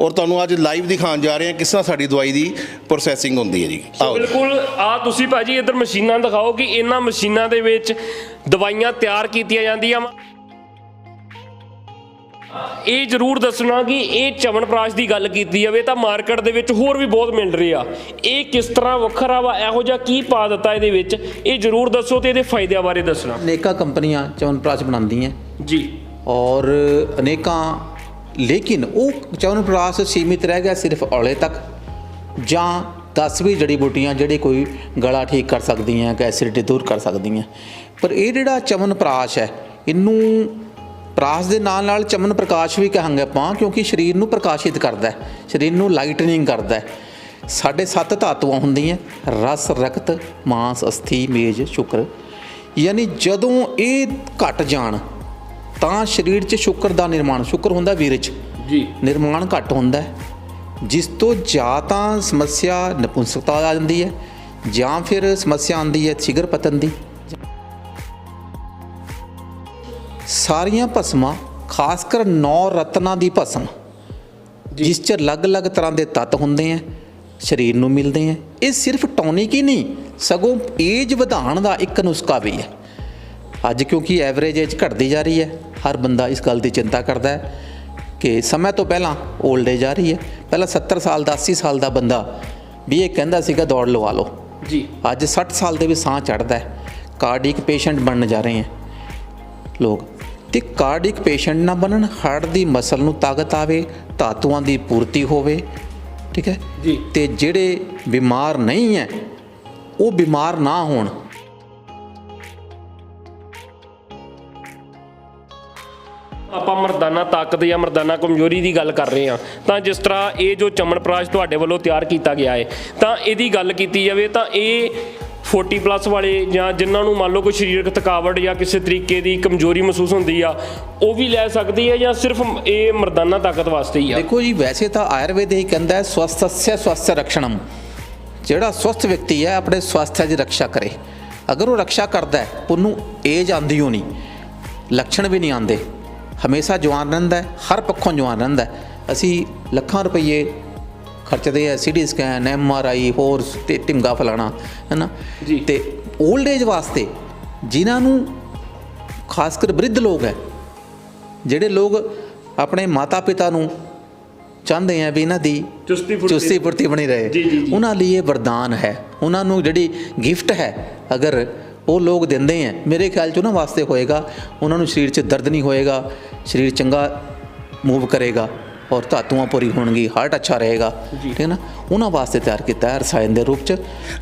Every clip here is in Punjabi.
ਔਰ ਤੁਹਾਨੂੰ ਅੱਜ ਲਾਈਵ ਦਿਖਾਉਣ ਜਾ ਰਹੇ ਹਾਂ ਕਿਸ ਤਰ੍ਹਾਂ ਸਾਡੀ ਦਵਾਈ ਦੀ ਪ੍ਰੋਸੈਸਿੰਗ ਹੁੰਦੀ ਹੈ ਜੀ। ਆਓ। ਬਿਲਕੁਲ ਆ ਤੁਸੀਂ ਭਾਜੀ ਇੱਧਰ ਮਸ਼ੀਨਾਂ ਦਿਖਾਓ ਕਿ ਇਹਨਾਂ ਮਸ਼ੀਨਾਂ ਦੇ ਵਿੱਚ ਦਵਾਈਆਂ ਤਿਆਰ ਕੀਤੀਆਂ ਜਾਂਦੀਆਂ ਵਾ। ਇਹ ਜ਼ਰੂਰ ਦੱਸਣਾ ਕਿ ਇਹ ਚਵਨਪ੍ਰਾਸ਼ ਦੀ ਗੱਲ ਕੀਤੀ ਜਾਵੇ ਤਾਂ ਮਾਰਕੀਟ ਦੇ ਵਿੱਚ ਹੋਰ ਵੀ ਬਹੁਤ ਮਿਲ ਰਹੀ ਆ। ਇਹ ਕਿਸ ਤਰ੍ਹਾਂ ਵੱਖਰਾ ਵਾ ਇਹੋ ਜਿਹਾ ਕੀ ਪਾ ਦਿੱਤਾ ਇਹਦੇ ਵਿੱਚ? ਇਹ ਜ਼ਰੂਰ ਦੱਸੋ ਤੇ ਇਹਦੇ ਫਾਇਦਿਆਂ ਬਾਰੇ ਦੱਸਣਾ। ਅਨੇਕਾਂ ਕੰਪਨੀਆਂ ਚਵਨਪ੍ਰਾਸ਼ ਬਣਾਉਂਦੀਆਂ। ਜੀ। ਔਰ ਅਨੇਕਾਂ ਲੇਕਿਨ ਉਹ ਚਵਨਪ੍ਰਾਸ਼ ਸੀਮਿਤ ਰਹਿ ਗਿਆ ਸਿਰਫ ਔਲੇ ਤੱਕ, ਜਾਂ 10 ਵੀ ਜੜੀ ਬੂਟੀਆਂ ਜਿਹੜੇ ਕੋਈ ਗਲਾ ਠੀਕ ਕਰ ਸਕਦੀਆਂ ਕਿ ਐਸਿਡਿਟੀ ਦੂਰ ਕਰ ਸਕਦੀਆਂ। ਪਰ ਇਹ ਜਿਹੜਾ ਚਵਨਪ੍ਰਾਸ਼ ਹੈ, ਇਹਨੂੰ ਪ੍ਰਾਸ਼ ਦੇ ਨਾਲ ਨਾਲ ਚਮਨ ਪ੍ਰਕਾਸ਼ ਵੀ ਕਹਾਂਗੇ ਆਪਾਂ, ਕਿਉਂਕਿ ਸਰੀਰ ਨੂੰ ਪ੍ਰਕਾਸ਼ਿਤ ਕਰਦਾ ਹੈ, ਸਰੀਰ ਨੂੰ ਲਾਈਟਨਿੰਗ ਕਰਦਾ ਹੈ। ਸਾਡੇ ਸੱਤ ਧਾਤੂਆਂ ਹੁੰਦੀਆਂ, ਰਸ, ਰਕਤ, ਮਾਸ, ਅਸਥੀ, ਮੇਜ, ਸ਼ੁਕਰ। ਯਾਨੀ ਜਦੋਂ ਇਹ ਘਟ ਜਾਣ ਤਾਂ ਸਰੀਰ 'ਚ ਸ਼ੁਕਰ ਦਾ ਨਿਰਮਾਣ ਸ਼ੁਕਰ ਹੁੰਦਾ ਵੀਰ 'ਚ। ਜੀ। ਨਿਰਮਾਣ ਘੱਟ ਹੁੰਦਾ ਹੈ। ਜਿਸ ਤੋਂ ਜਾਂ ਤਾਂ ਸਮੱਸਿਆ ਨਪੁੰਸਕਤਾ ਆ ਜਾਂਦੀ ਹੈ ਜਾਂ ਫਿਰ ਸਮੱਸਿਆ ਆਉਂਦੀ ਹੈ ਛਿਗਰ ਪਤਨ ਦੀ। ਸਾਰੀਆਂ ਭਸਮਾਂ ਖਾਸ ਕਰ ਨੌ ਰਤਨਾਂ ਦੀ ਭਸਮ ਜਿਸ 'ਚ ਅਲੱਗ-ਅਲੱਗ ਤਰ੍ਹਾਂ ਦੇ ਤੱਤ ਹੁੰਦੇ ਆ ਸਰੀਰ ਨੂੰ ਮਿਲਦੇ ਆ ਇਹ ਸਿਰਫ ਟੌਨਿਕ ਹੀ ਨਹੀਂ ਸਗੋਂ ਏਜ ਵਧਾਉਣ ਦਾ ਇੱਕ ਨੁਸਖਾ ਵੀ ਹੈ। ਅੱਜ ਕਿਉਂਕਿ ਐਵਰੇਜ ਏਜ ਘਟਦੀ ਜਾ ਰਹੀ ਹੈ ਹਰ ਬੰਦਾ ਇਸ ਗੱਲ ਦੀ ਚਿੰਤਾ ਕਰਦਾ ਹੈ ਕਿ ਸਮੇਂ ਤੋਂ ਪਹਿਲਾਂ 올ਡ ਏਜ ਆ ਰਹੀ ਹੈ। ਪਹਿਲਾਂ 70 ਸਾਲ ਦਾ 80 ਸਾਲ ਦਾ ਬੰਦਾ ਵੀ ਇਹ ਕਹਿੰਦਾ ਸੀਗਾ ਦੌੜ ਲਵਾ ਲਓ। ਜੀ। ਅੱਜ 60 ਸਾਲ ਦੇ ਵੀ ਸਾਹ ਚੜਦਾ ਹੈ। ਕਾਰਡਿਕ ਪੇਸ਼ੈਂਟ ਬਣਨ ਜਾ ਰਹੇ ਹੈ। ਲੋਕ ਤੇ ਕਾਰਡਿਕ ਪੇਸ਼ੈਂਟ ਨਾ ਬਣਨ ਹਾਰਟ ਦੀ ਮਸਲ ਨੂੰ ਤਾਕਤ ਆਵੇ ਧਾਤੂਆਂ ਦੀ ਪੂਰਤੀ ਹੋਵੇ ਠੀਕ ਹੈ? ਜੀ। ਤੇ ਜਿਹੜੇ ਬਿਮਾਰ ਨਹੀਂ ਹੈ ਉਹ ਬਿਮਾਰ ਨਾ ਹੋਣ। ਆਪਾਂ ਮਰਦਾਨਾ ਤਾਕਤ ਜਾਂ ਮਰਦਾਨਾ ਕਮਜ਼ੋਰੀ ਦੀ ਗੱਲ ਕਰ ਰਹੇ ਹਾਂ, ਤਾਂ ਜਿਸ ਤਰ੍ਹਾਂ ਇਹ ਜੋ ਚਮਨਪ੍ਰਾਸ਼ ਤੁਹਾਡੇ ਵੱਲੋਂ ਤਿਆਰ ਕੀਤਾ ਗਿਆ ਹੈ, ਤਾਂ ਇਹਦੀ ਗੱਲ ਕੀਤੀ ਜਾਵੇ ਤਾਂ ਇਹ 40 ਪਲੱਸ ਵਾਲੇ ਜਾਂ ਜਿਨ੍ਹਾਂ ਨੂੰ ਮੰਨ ਲਓ ਕੋਈ ਸਰੀਰਕ ਥਕਾਵਟ ਜਾਂ ਕਿਸੇ ਤਰੀਕੇ ਦੀ ਕਮਜ਼ੋਰੀ ਮਹਿਸੂਸ ਹੁੰਦੀ ਆ, ਉਹ ਵੀ ਲੈ ਸਕਦੀ ਹੈ ਜਾਂ ਸਿਰਫ ਇਹ ਮਰਦਾਨਾ ਤਾਕਤ ਵਾਸਤੇ ਹੀ ਆ? ਦੇਖੋ ਜੀ, ਵੈਸੇ ਤਾਂ ਆਯੁਰਵੇਦ ਇਹ ਕਹਿੰਦਾ ਹੈ ਸਵਸਥस्य ਸਵਸਥ ਰਕਸ਼ਣਮ ਜਿਹੜਾ ਸਵਸਥ ਵਿਅਕਤੀ ਹੈ, ਆਪਣੇ ਸਵਾਸਥ ਦੀ ਰੱਖਿਆ ਕਰੇ। ਅਗਰ ਉਹ ਰੱਖਿਆ ਕਰਦਾ ਹੈ, ਉਹਨੂੰ ਏਜ ਆਂਦੀ ਹੋ ਨਹੀਂ ਲੱਛਣ ਵੀ ਨਹੀਂ ਆਉਂਦੇ। ਹਮੇਸ਼ਾ ਜਵਾਨ ਰਹਿੰਦਾ ਹਰ ਪੱਖੋਂ ਜਵਾਨ ਰਹਿੰਦਾ ਅਸੀਂ ਲੱਖਾਂ ਰੁਪਏ ਖਰਚਦੇ ਆ CT scan M R I ਹੋਰ ਤੇ ਟਿੰਗਾ ਫਲਾਣਾ ਹੈਨਾ। ਤੇ 올ਡ ਏਜ ਵਾਸਤੇ ਜਿਨ੍ਹਾਂ ਨੂੰ ਖਾਸ ਕਰ ਬ੍ਰਿਧ ਲੋਕ ਹੈ ਜਿਹੜੇ ਲੋਕ ਆਪਣੇ ਮਾਤਾ ਪਿਤਾ ਨੂੰ ਚਾਹੁੰਦੇ ਆ ਵੀ ਇਹਨਾਂ ਦੀ ਚੁਸਤੀ ਫੁਰਤੀ- ਚੁਸਤੀ ਫੁਰਤੀ ਬਣੀ ਰਹੇ। ਉਹਨਾਂ ਲਈ ਇਹ ਵਰਦਾਨ ਹੈ ਉਹਨਾਂ ਨੂੰ ਜਿਹੜੀ ਗਿਫਟ ਹੈ ਅਗਰ ਉਹ ਲੋਕ ਦਿੰਦੇ ਆ ਮੇਰੇ ਖਿਆਲ ਚ ਉਹਨਾਂ ਵਾਸਤੇ ਹੋਏਗਾ। ਉਹਨਾਂ ਨੂੰ ਸਰੀਰ 'ਚ ਦਰਦ ਨਹੀਂ ਹੋਏਗਾ। ਸਰੀਰ ਚੰਗਾ ਮੂਵ ਕਰੇਗਾ ਔਰ ਧਾਤੂਆਂ ਪੂਰੀ ਹੋਣਗੀ। ਹਾਰਟ ਅੱਛਾ ਰਹੇਗਾ। ਠੀਕ ਹੈ ਨਾ? ਉਹਨਾਂ ਵਾਸਤੇ ਤਿਆਰ ਕੀਤਾ ਹੈ ਰਸਾਇਣ ਦੇ ਰੂਪ 'ਚ।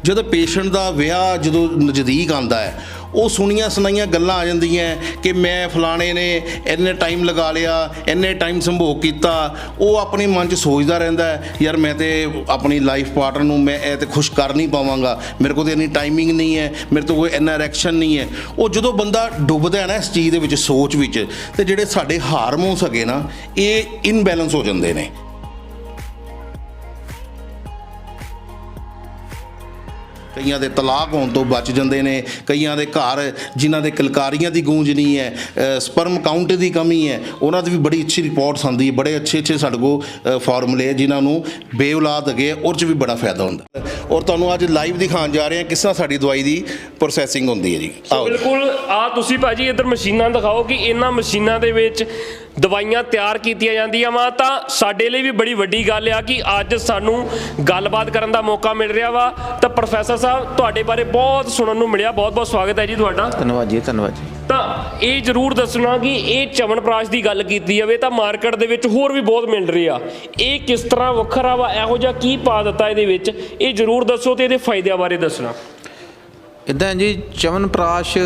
ਜਦੋਂ ਪੇਸ਼ੈਂਟ ਦਾ ਵਿਆਹ ਜਦੋਂ ਨਜ਼ਦੀਕ ਆਂਦਾ ਹੈ ਉਹ ਸੁਣੀਆਂ ਸੁਣਾਈਆਂ ਗੱਲਾਂ ਆ ਜਾਂਦੀਆਂ ਕਿ ਮੈਂ ਫਲਾਣੇ ਨੇ ਇੰਨੇ ਟਾਈਮ ਲਗਾ ਲਿਆ, ਇੰਨੇ ਟਾਈਮ ਸੰਭੋਗ ਕੀਤਾ। ਉਹ ਆਪਣੇ ਮਨ 'ਚ ਸੋਚਦਾ ਰਹਿੰਦਾ ਯਾਰ ਮੈਂ ਤੇ ਆਪਣੀ ਲਾਈਫ ਪਾਰਟਨਰ ਨੂੰ ਮੈਂ ਇਹ ਤੇ ਖੁਸ਼ ਕਰ ਨਹੀਂ ਪਾਵਾਂਗਾ। ਮੇਰੇ ਕੋਲ ਤੇ ਇੰਨੀ ਟਾਈਮਿੰਗ ਨਹੀਂ ਹੈ, ਮੇਰੇ ਤੋਂ ਕੋਈ ਇੰਨਾ ਰੈਕਸ਼ਨ ਨਹੀਂ ਹੈ। ਉਹ ਜਦੋਂ ਬੰਦਾ ਡੁੱਬਦਾ ਹੈ ਨਾ ਇਸ ਚੀਜ਼ ਦੇ ਵਿੱਚ, ਸੋਚ ਵਿੱਚ, ਤੇ ਜਿਹੜੇ ਸਾਡੇ ਹਾਰਮੋਨਸ ਹੈਗੇ ਨਾ, ਇਹ ਇਨਬੈਲੈਂਸ ਹੋ ਜਾਂਦੇ ਨੇ। ਕਈਆਂ ਦੇ ਤਲਾਕ ਹੋਣ ਤੋਂ ਬਚ ਜਾਂਦੇ ਨੇ ਕਈਆਂ ਦੇ ਘਰ ਜਿਨ੍ਹਾਂ ਦੇ ਕਲਕਾਰੀਆਂ ਦੀ ਗੂੰਜ ਨਹੀਂ ਹੈ ਸਪਰਮ ਕਾਊਂਟ ਦੀ ਕਮੀ ਹੈ ਉਹਨਾਂ ਦੀ ਵੀ ਬੜੀ ਅੱਛੀ ਰਿਪੋਰਟਸ ਆਉਂਦੀ ਹੈ ਬੜੇ ਅੱਛੇ ਅੱਛੇ ਸਾਡੇ ਕੋਲ ਫਾਰਮੂਲੇ ਜਿਨ੍ਹਾਂ ਨੂੰ ਬੇਔਲਾਦ ਹੈਗੇ ਆ, ਉਹ 'ਚ ਵੀ ਬੜਾ ਫਾਇਦਾ ਹੁੰਦਾ। ਔਰ ਤੁਹਾਨੂੰ ਅੱਜ ਲਾਈਵ ਦਿਖਾਉਣ ਜਾ ਰਹੇ ਹਾਂ ਕਿਸ ਤਰ੍ਹਾਂ ਸਾਡੀ ਦਵਾਈ ਦੀ ਪ੍ਰੋਸੈਸਿੰਗ ਹੁੰਦੀ ਹੈ ਜੀ। ਬਿਲਕੁਲ ਆ ਤੁਸੀਂ ਭਾਜੀ ਇੱਧਰ ਮਸ਼ੀਨਾਂ ਦਿਖਾਓ ਕਿ ਇਹਨਾਂ ਮਸ਼ੀਨਾਂ ਦੇ ਵਿੱਚ ਦਵਾਈਆਂ ਤਿਆਰ ਕੀਤੀਆਂ ਜਾਂਦੀਆਂ ਵਾ ਤਾਂ ਸਾਡੇ ਲਈ ਵੀ ਬੜੀ ਵੱਡੀ ਗੱਲ ਆ ਕਿ ਅੱਜ ਸਾਨੂੰ ਗੱਲਬਾਤ ਕਰਨ ਦਾ ਮੌਕਾ ਮਿਲ ਰਿਹਾ ਵਾ। ਤਾਂ ਪ੍ਰੋਫੈਸਰ ਸਾਹਿਬ ਤੁਹਾਡੇ ਬਾਰੇ ਬਹੁਤ ਸੁਣਨ ਨੂੰ ਮਿਲਿਆ ਬਹੁਤ ਬਹੁਤ ਸਵਾਗਤ ਹੈ ਜੀ ਤੁਹਾਡਾ। ਧੰਨਵਾਦ ਜੀ ਧੰਨਵਾਦ ਜੀ। ਤਾਂ ਇਹ ਜ਼ਰੂਰ ਦੱਸਣਾ ਕਿ ਇਹ ਚਵਨਪ੍ਰਾਸ਼ ਦੀ ਗੱਲ ਕੀਤੀ ਜਾਵੇ ਤਾਂ ਮਾਰਕੀਟ ਦੇ ਵਿੱਚ ਹੋਰ ਵੀ ਬਹੁਤ ਮਿਲ ਰਹੀ ਆ। ਇਹ ਕਿਸ ਤਰ੍ਹਾਂ ਵੱਖਰਾ ਵਾ ਇਹੋ ਜਿਹਾ ਕੀ ਪਾ ਦਿੱਤਾ ਇਹਦੇ ਵਿੱਚ? ਇਹ ਜ਼ਰੂਰ ਦੱਸੋ ਤੇ ਇਹਦੇ ਫਾਇਦਿਆਂ ਬਾਰੇ ਦੱਸਣਾ। ਇਦਾਂ ਜੀ ਚਵਨਪ੍ਰਾਸ਼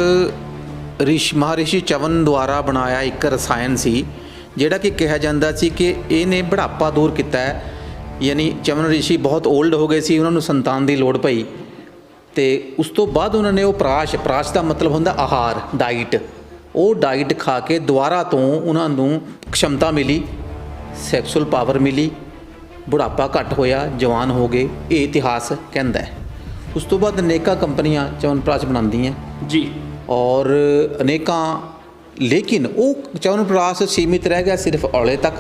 ਰਿਸ਼ ਮਹਾਰਿਸ਼ੀ ਚਵਨ ਦੁਆਰਾ ਬਣਾਇਆ ਇੱਕ ਰਸਾਇਣ ਸੀ। ਜਿਹੜਾ ਕਿ ਕਿਹਾ ਜਾਂਦਾ ਸੀ ਕਿ ਇਹਨੇ ਬੁਢਾਪਾ ਦੂਰ ਕੀਤਾ ਹੈ। ਯਾਨੀ ਚਵਨ ਰਿਸ਼ੀ ਬਹੁਤ 올ਡ ਹੋ ਗਏ ਸੀ ਉਹਨਾਂ ਨੂੰ ਸੰਤਾਨ ਦੀ ਲੋੜ ਪਈ। ਤੇ ਉਸ ਤੋਂ ਬਾਅਦ ਉਹਨਾਂ ਨੇ ਉਹ ਪ੍ਰਾਸ਼ ਪ੍ਰਾਸ਼ ਦਾ ਮਤਲਬ ਹੁੰਦਾ ਆਹਾਰ ਡਾਈਟ ਉਹ ਡਾਈਟ ਖਾ ਕੇ ਦੁਬਾਰਾ ਤੋਂ ਉਹਨਾਂ ਨੂੰ ਖਮਤਾ ਮਿਲੀ ਸੈਕਸੁਅਲ ਪਾਵਰ ਮਿਲੀ ਬੁਢਾਪਾ ਘਟ ਹੋਇਆ ਜਵਾਨ ਹੋ ਗਏ ਇਹ ਇਤਿਹਾਸ ਕਹਿੰਦਾ ਹੈ। ਉਸ ਤੋਂ ਬਾਅਦ ਅਨੇਕਾਂ ਕੰਪਨੀਆਂ ਚਵਨਪ੍ਰਾਸ਼ ਬਣਾਉਂਦੀਆਂ। ਜੀ। ਔਰ ਅਨੇਕਾਂ ਲੇਕਿਨ ਉਹ ਚਵਨਪ੍ਰਾਸ਼ ਸੀਮਿਤ ਰਹਿ ਗਿਆ ਸਿਰਫ ਔਲੇ ਤੱਕ,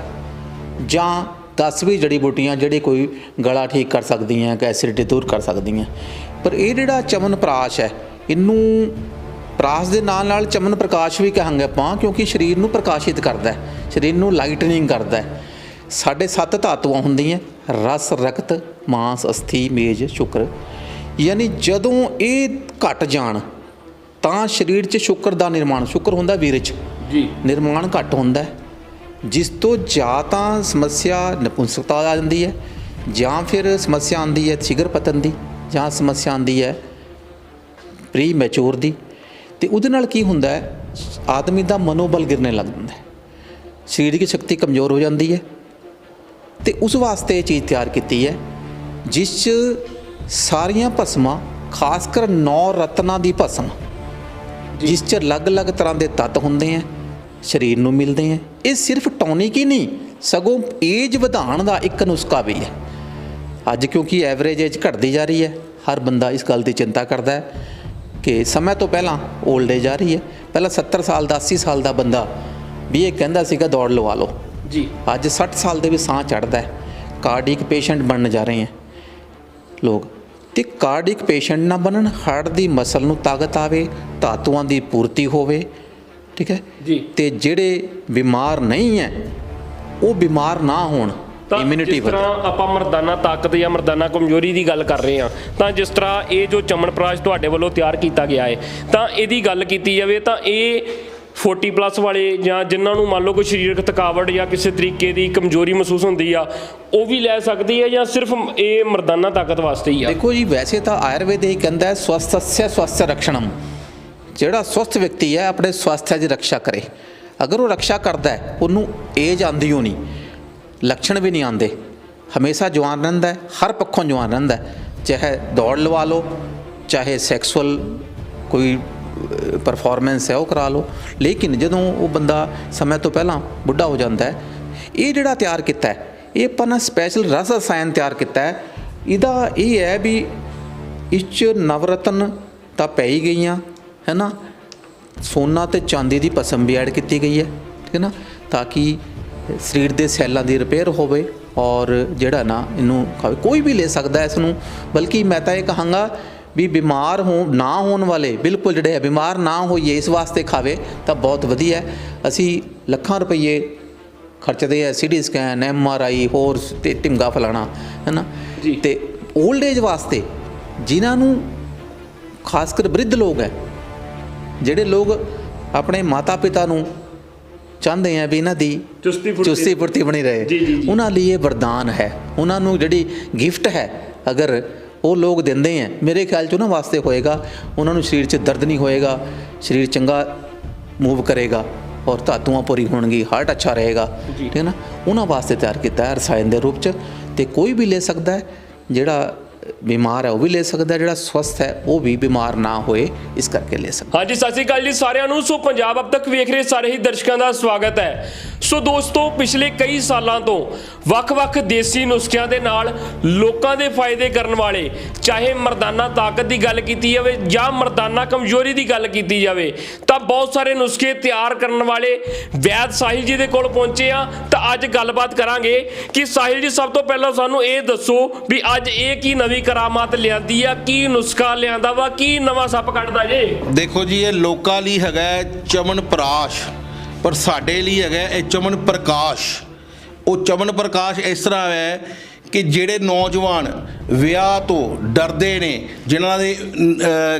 ਜਾਂ 10 ਵੀ ਜੜੀ ਬੂਟੀਆਂ ਜਿਹੜੇ ਕੋਈ ਗਲਾ ਠੀਕ ਕਰ ਸਕਦੀਆਂ ਕਿ ਐਸਿਡਿਟੀ ਦੂਰ ਕਰ ਸਕਦੀਆਂ। ਪਰ ਇਹ ਜਿਹੜਾ ਚਮਨ ਪ੍ਰਾਸ਼ ਹੈ, ਇਹਨੂੰ ਪ੍ਰਾਸ਼ ਦੇ ਨਾਲ ਨਾਲ ਚਮਨ ਪ੍ਰਕਾਸ਼ ਵੀ ਕਹਾਂਗੇ ਆਪਾਂ, ਕਿਉਂਕਿ ਸਰੀਰ ਨੂੰ ਪ੍ਰਕਾਸ਼ਿਤ ਕਰਦਾ ਹੈ, ਸਰੀਰ ਨੂੰ ਲਾਈਟਨਿੰਗ ਕਰਦਾ ਹੈ। ਸਾਡੇ ਸੱਤ ਧਾਤੂਆਂ ਹੁੰਦੀਆਂ, ਰਸ, ਰਕਤ, ਮਾਸ, ਅਸਥੀ, ਮੇਜ, ਸ਼ੁਕਰ। ਯਾਨੀ ਜਦੋਂ ਇਹ ਘਟ ਜਾਣ ਤਾਂ ਸਰੀਰ 'ਚ ਸ਼ੁਕਰ ਦਾ ਨਿਰਮਾਣ ਸ਼ੁਕਰ ਹੁੰਦਾ ਵੀਰ 'ਚ। ਜੀ। ਨਿਰਮਾਣ ਘੱਟ ਹੁੰਦਾ ਜਿਸ ਤੋਂ ਜਾਂ ਤਾਂ ਸਮੱਸਿਆ ਨਪੁੰਸਕਤਾ ਆ ਜਾਂਦੀ ਹੈ ਜਾਂ ਫਿਰ ਸਮੱਸਿਆ ਆਉਂਦੀ ਹੈ ਸ਼ਿਗਰ ਪਤਨ ਦੀ ਜਾਂ ਸਮੱਸਿਆ ਆਉਂਦੀ ਹੈ ਪ੍ਰੀ ਮੈਚੁਰ ਦੀ। ਤੇ ਉਹਦੇ ਨਾਲ ਕੀ ਹੁੰਦਾ ਹੈ? ਆਦਮੀ ਦਾ ਮਨੋਬਲ ਗਿਰਨੇ ਲੱਗ ਜਾਂਦਾ ਹੈ। ਸਰੀਰਕ ਸ਼ਕਤੀ ਕਮਜ਼ੋਰ ਹੋ ਜਾਂਦੀ ਹੈ। ਤੇ ਉਸ ਵਾਸਤੇ ਇਹ ਚੀਜ਼ ਤਿਆਰ ਕੀਤੀ ਹੈ ਜਿਸ 'ਚ ਸਾਰੀਆਂ ਭਸਮਾਂ ਖਾਸ ਕਰ ਨੌ ਰਤਨਾਂ ਦੀ ਭਸਮ ਜਿਸ 'ਚ ਅਲੱਗ-ਅਲੱਗ ਤਰ੍ਹਾਂ ਦੇ ਤੱਤ ਹੁੰਦੇ ਆ ਸਰੀਰ ਨੂੰ ਮਿਲਦੇ ਆ। ਇਹ ਸਿਰਫ ਟੌਨਿਕ ਹੀ ਨਹੀਂ ਸਗੋਂ ਏਜ ਵਧਾਉਣ ਦਾ ਇੱਕ ਨੁਸਖਾ ਵੀ ਹੈ ਅੱਜ ਕਿਉਂਕਿ ਐਵਰੇਜ ਏਜ ਘਟਦੀ ਜਾ ਰਹੀ ਹੈ ਹਰ ਬੰਦਾ ਇਸ ਗੱਲ ਦੀ ਚਿੰਤਾ ਕਰਦਾ ਹੈ ਕਿ ਸਮੇਂ ਤੋਂ ਪਹਿਲਾਂ 올ਡ ਏਜ ਆ ਰਹੀ ਹੈ ਪਹਿਲਾਂ 70 ਸਾਲ ਦਾ 80 ਸਾਲ ਦਾ ਬੰਦਾ ਵੀ ਇਹ ਕਹਿੰਦਾ ਸੀਗਾ ਦੌੜ ਲਵਾ ਲਓ। ਜੀ। ਅੱਜ 60 ਸਾਲ ਦੇ ਵੀ ਸਾਹ ਚੜਦਾ ਹੈ। ਕਾਰਡਿਕ ਪੇਸ਼ੈਂਟ ਬਣਨ ਜਾ ਰਹੇ ਹੈ ਲੋਕ ਤੇ ਕਾਰਡਿਕ ਪੇਸ਼ੈਂਟ ਨਾ ਬਣਨ ਹਾਰਟ ਦੀ ਮਸਲ ਨੂੰ ਤਾਕਤ ਆਵੇ ਧਾਤੂਆਂ ਦੀ ਪੂਰਤੀ ਹੋਵੇ ਠੀਕ ਹੈ ਜੀ। ਤੇ ਜਿਹੜੇ ਬਿਮਾਰ ਨਹੀਂ ਹੈ ਉਹ ਬਿਮਾਰ ਨਾ ਹੋਣ ਇਮਿਊਨਿਟੀ ਵਧੇ ਤਰ੍ਹਾਂ ਆਪਾਂ ਮਰਦਾਨਾ ਤਾਕਤ ਜਾਂ ਮਰਦਾਨਾ ਕਮਜ਼ੋਰੀ ਦੀ ਗੱਲ ਕਰ ਰਹੇ ਹਾਂ ਤਾਂ ਜਿਸ ਤਰ੍ਹਾਂ ਇਹ ਜੋ ਚਮਨਪ੍ਰਾਸ਼ ਤੁਹਾਡੇ ਵੱਲੋਂ ਤਿਆਰ ਕੀਤਾ ਗਿਆ ਹੈ ਤਾਂ ਇਹਦੀ ਗੱਲ ਕੀਤੀ ਜਾਵੇ ਤਾਂ ਇਹ 40 ਪਲੱਸ ਵਾਲੇ ਜਾਂ ਜਿਨ੍ਹਾਂ ਨੂੰ ਮੰਨ ਲਓ ਕੋਈ ਸਰੀਰਕ ਥਕਾਵਟ ਜਾਂ ਕਿਸੇ ਤਰੀਕੇ ਦੀ ਕਮਜ਼ੋਰੀ ਮਹਿਸੂਸ ਹੁੰਦੀ ਆ, ਉਹ ਵੀ ਲੈ ਸਕਦੀ ਹੈ ਜਾਂ ਸਿਰਫ ਇਹ ਮਰਦਾਨਾ ਤਾਕਤ ਵਾਸਤੇ ਹੀ ਆ? ਦੇਖੋ ਜੀ, ਵੈਸੇ ਤਾਂ ਆਯੁਰਵੇਦ ਇਹ ਕਹਿੰਦਾ ਹੈ ਸਵਸਥस्य ਸਵਸਥ ਰਕਸ਼ਣਮ ਜਿਹੜਾ ਸਵਸਥ ਵਿਅਕਤੀ ਹੈ, ਆਪਣੇ ਸਵਾਸਥਯ ਦੀ ਰੱਖਿਆ ਕਰੇ। ਅਗਰ ਉਹ ਰੱਖਿਆ ਕਰਦਾ ਹੈ, ਉਹਨੂੰ ਏਜ ਆਂਦੀ ਹੋਣੀ। ਲੱਛਣ ਵੀ ਨਹੀਂ ਆਉਂਦੇ। ਹਮੇਸ਼ਾ ਜਵਾਨ ਰਹਿੰਦਾ ਹੈ, ਹਰ ਪੱਖੋਂ ਜਵਾਨ ਰਹਿੰਦਾ ਹੈ। ਚਾਹੇ ਦੌੜ ਲਵਾ ਲਓ, ਚਾਹੇ ਸੈਕਸੁਅਲ ਕੋਈ ਪਰਫਾਰਮੈਂਸ ਹੈ, ਉਹ ਕਰਾ ਲਓ। ਲੇਕਿਨ ਜਦੋਂ ਉਹ ਬੰਦਾ ਸਮੇਂ ਤੋਂ ਪਹਿਲਾਂ ਬੁੱਢਾ ਹੋ ਜਾਂਦਾ ਹੈ, ਇਹ ਜਿਹੜਾ ਤਿਆਰ ਕੀਤਾ ਹੈ, ਇਹ ਆਪਾਂ ਨਾ ਸਪੈਸ਼ਲ ਰਸ ਰਸਾਇਣ ਤਿਆਰ ਕੀਤਾ ਹੈ। ਇਹਦਾ ਇਹ ਹੈ ਵੀ ਇਸ 'ਚ ਨਵਰਤਨ ਤਾਂ ਪੈ ਹੀ ਗਈਆਂ, ਹੈ ਨਾ? ਸੋਨਾ ਤੇ ਚਾਂਦੀ ਦੀ ਪਸਮ ਵੀ ਐਡ ਕੀਤੀ ਗਈ ਹੈ, ਠੀਕ ਹੈ ਨਾ? ਤਾਂ ਕਿ ਸਰੀਰ ਦੇ ਸੈੱਲਾਂ ਦੀ ਰਿਪੇਅਰ ਹੋਵੇ ਔਰ ਜਿਹੜਾ ਨਾ ਇਹਨੂੰ ਕੋਈ ਵੀ ਲੈ ਸਕਦਾ ਇਸ ਨੂੰ। ਬਲਕਿ ਮੈਂ ਤਾਂ ਇਹ ਕਹਾਂਗਾ ਵੀ ਬਿਮਾਰ ਹੋ ਨਾ ਹੋਣ ਵਾਲੇ ਬਿਲਕੁਲ ਜਿਹੜੇ ਹੈ ਬਿਮਾਰ ਨਾ ਹੋਈਏ ਇਸ ਵਾਸਤੇ ਖਾਵੇ ਤਾਂ ਬਹੁਤ ਵਧੀਆ ਅਸੀਂ ਲੱਖਾਂ ਰੁਪਏ ਖਰਚਦੇ ਆ CT scan M R I ਹੋਰ ਤੇ ਢਿੰਗਾ ਫਲਾਣਾ ਹੈ ਨਾ ਜੀ। ਤੇ 올ਡ ਏਜ ਵਾਸਤੇ ਜਿਨ੍ਹਾਂ ਨੂੰ ਖਾਸ ਕਰ ਬ੍ਰਿਧ ਲੋਕ ਹੈ ਜਿਹੜੇ ਲੋਕ ਆਪਣੇ ਮਾਤਾ ਪਿਤਾ ਨੂੰ ਚਾਹੁੰਦੇ ਆ ਵੀ ਇਹਨਾਂ ਦੀ ਚੁਸਤੀ ਫੁਰਤੀ- ਚੁਸਤੀ ਫੁਰਤੀ ਬਣੀ ਰਹੇ। ਉਹਨਾਂ ਲਈ ਇਹ ਵਰਦਾਨ ਹੈ ਉਹਨਾਂ ਨੂੰ ਜਿਹੜੀ ਗਿਫਟ ਹੈ ਅਗਰ ਉਹ ਲੋਕ ਦਿੰਦੇ ਆ। ਮੇਰੇ ਖਿਆਲ ਚ ਉਹਨਾਂ ਵਾਸਤੇ ਹੋਏਗਾ। ਉਹਨਾਂ ਨੂੰ ਸਰੀਰ 'ਚ ਦਰਦ ਨਹੀਂ ਹੋਏਗਾ। ਸਰੀਰ ਚੰਗਾ ਮੂਵ ਕਰੇਗਾ ਔਰ ਧਾਤੂਆਂ ਪੂਰੀ ਹੋਣਗੀ ਹਾਰਟ ਅੱਛਾ ਰਹੇਗਾ। ਠੀਕ ਹੈ ਨਾ? ਉਹਨਾਂ ਵਾਸਤੇ ਤਿਆਰ ਕੀਤਾ ਹੈ ਰਸਾਇਣ ਦੇ ਰੂਪ 'ਚ। ਤੇ ਕੋਈ ਵੀ ਲੈ ਸਕਦਾ ਹੈ ਜਿਹੜਾ ਬਿਮਾਰ ਹੈ, ਉਹ ਵੀ ਲੈ ਸਕਦਾ, ਜਿਹੜਾ ਸਵਸਥ ਹੈ, ਉਹ ਵੀ ਬਿਮਾਰ ਨਾ ਹੋਏ, ਇਸ ਕਰਕੇ ਲੈ ਸਕਦਾ। ਹਾਂਜੀ, ਸਤਿ ਸ਼੍ਰੀ ਅਕਾਲ ਜੀ ਸਾਰਿਆਂ ਨੂੰ। ਸੋ ਪੰਜਾਬ ਅਬ ਤੱਕ ਵੇਖ ਰਹੇ ਸਾਰੇ ਹੀ ਦਰਸ਼ਕਾਂ ਦਾ ਸਵਾਗਤ ਹੈ। ਸੋ ਦੋਸਤੋ, ਪਿਛਲੇ ਕਈ ਸਾਲਾਂ ਤੋਂ ਵੱਖ-ਵੱਖ ਦੇਸੀ ਨੁਸਖਿਆਂ ਦੇ ਨਾਲ ਲੋਕਾਂ ਦੇ ਫਾਇਦੇ ਕਰਨ ਵਾਲੇ, ਚਾਹੇ ਮਰਦਾਨਾ ਤਾਕਤ ਦੀ ਗੱਲ ਕੀਤੀ ਜਾਵੇ ਜਾਂ ਮਰਦਾਨਾ ਕਮਜ਼ੋਰੀ ਦੀ ਗੱਲ ਕੀਤੀ ਜਾਵੇ, ਤਾਂ ਬਹੁਤ ਸਾਰੇ ਨੁਸਖੇ ਤਿਆਰ ਕਰਨ ਵਾਲੇ ਵੈਦ ਸਾਹਿਲ ਜੀ ਦੇ ਕੋਲ ਪਹੁੰਚੇ ਆ ਤਾਂ ਅੱਜ ਗੱਲਬਾਤ ਕਰਾਂਗੇ ਕਿ ਸਾਹਿਲ ਜੀ, ਸਭ ਤੋਂ ਪਹਿਲਾਂ ਸਾਨੂੰ ਇਹ ਦੱਸੋ ਵੀ ਅੱਜ ਇਹ ਕੀ ਨਵੀਂ ਕਰਾਮਾਤ ਲਿਆਂਦੀ ਆ? ਕੀ ਨੁਸਖਾ ਲਿਆਂਦਾ ਵਾ? ਕੀ ਨਵਾਂ ਸੱਪ ਕੱਢਦਾ ਜੇ? ਦੇਖੋ ਜੀ, ਇਹ ਲੋਕਾਂ ਲਈ ਹੈਗਾ ਚਮਨ ਪ੍ਰਾਸ਼, ਪਰ ਸਾਡੇ ਲਈ ਹੈਗਾ ਇਹ ਚਮਨ ਪ੍ਰਕਾਸ਼। ਉਹ ਚਮਨ ਪ੍ਰਕਾਸ਼ ਇਸ ਤਰ੍ਹਾਂ ਹੈ ਕਿ ਜਿਹੜੇ ਨੌਜਵਾਨ ਵਿਆਹ ਤੋਂ ਡਰਦੇ ਨੇ, ਜਿਨ੍ਹਾਂ ਦੇ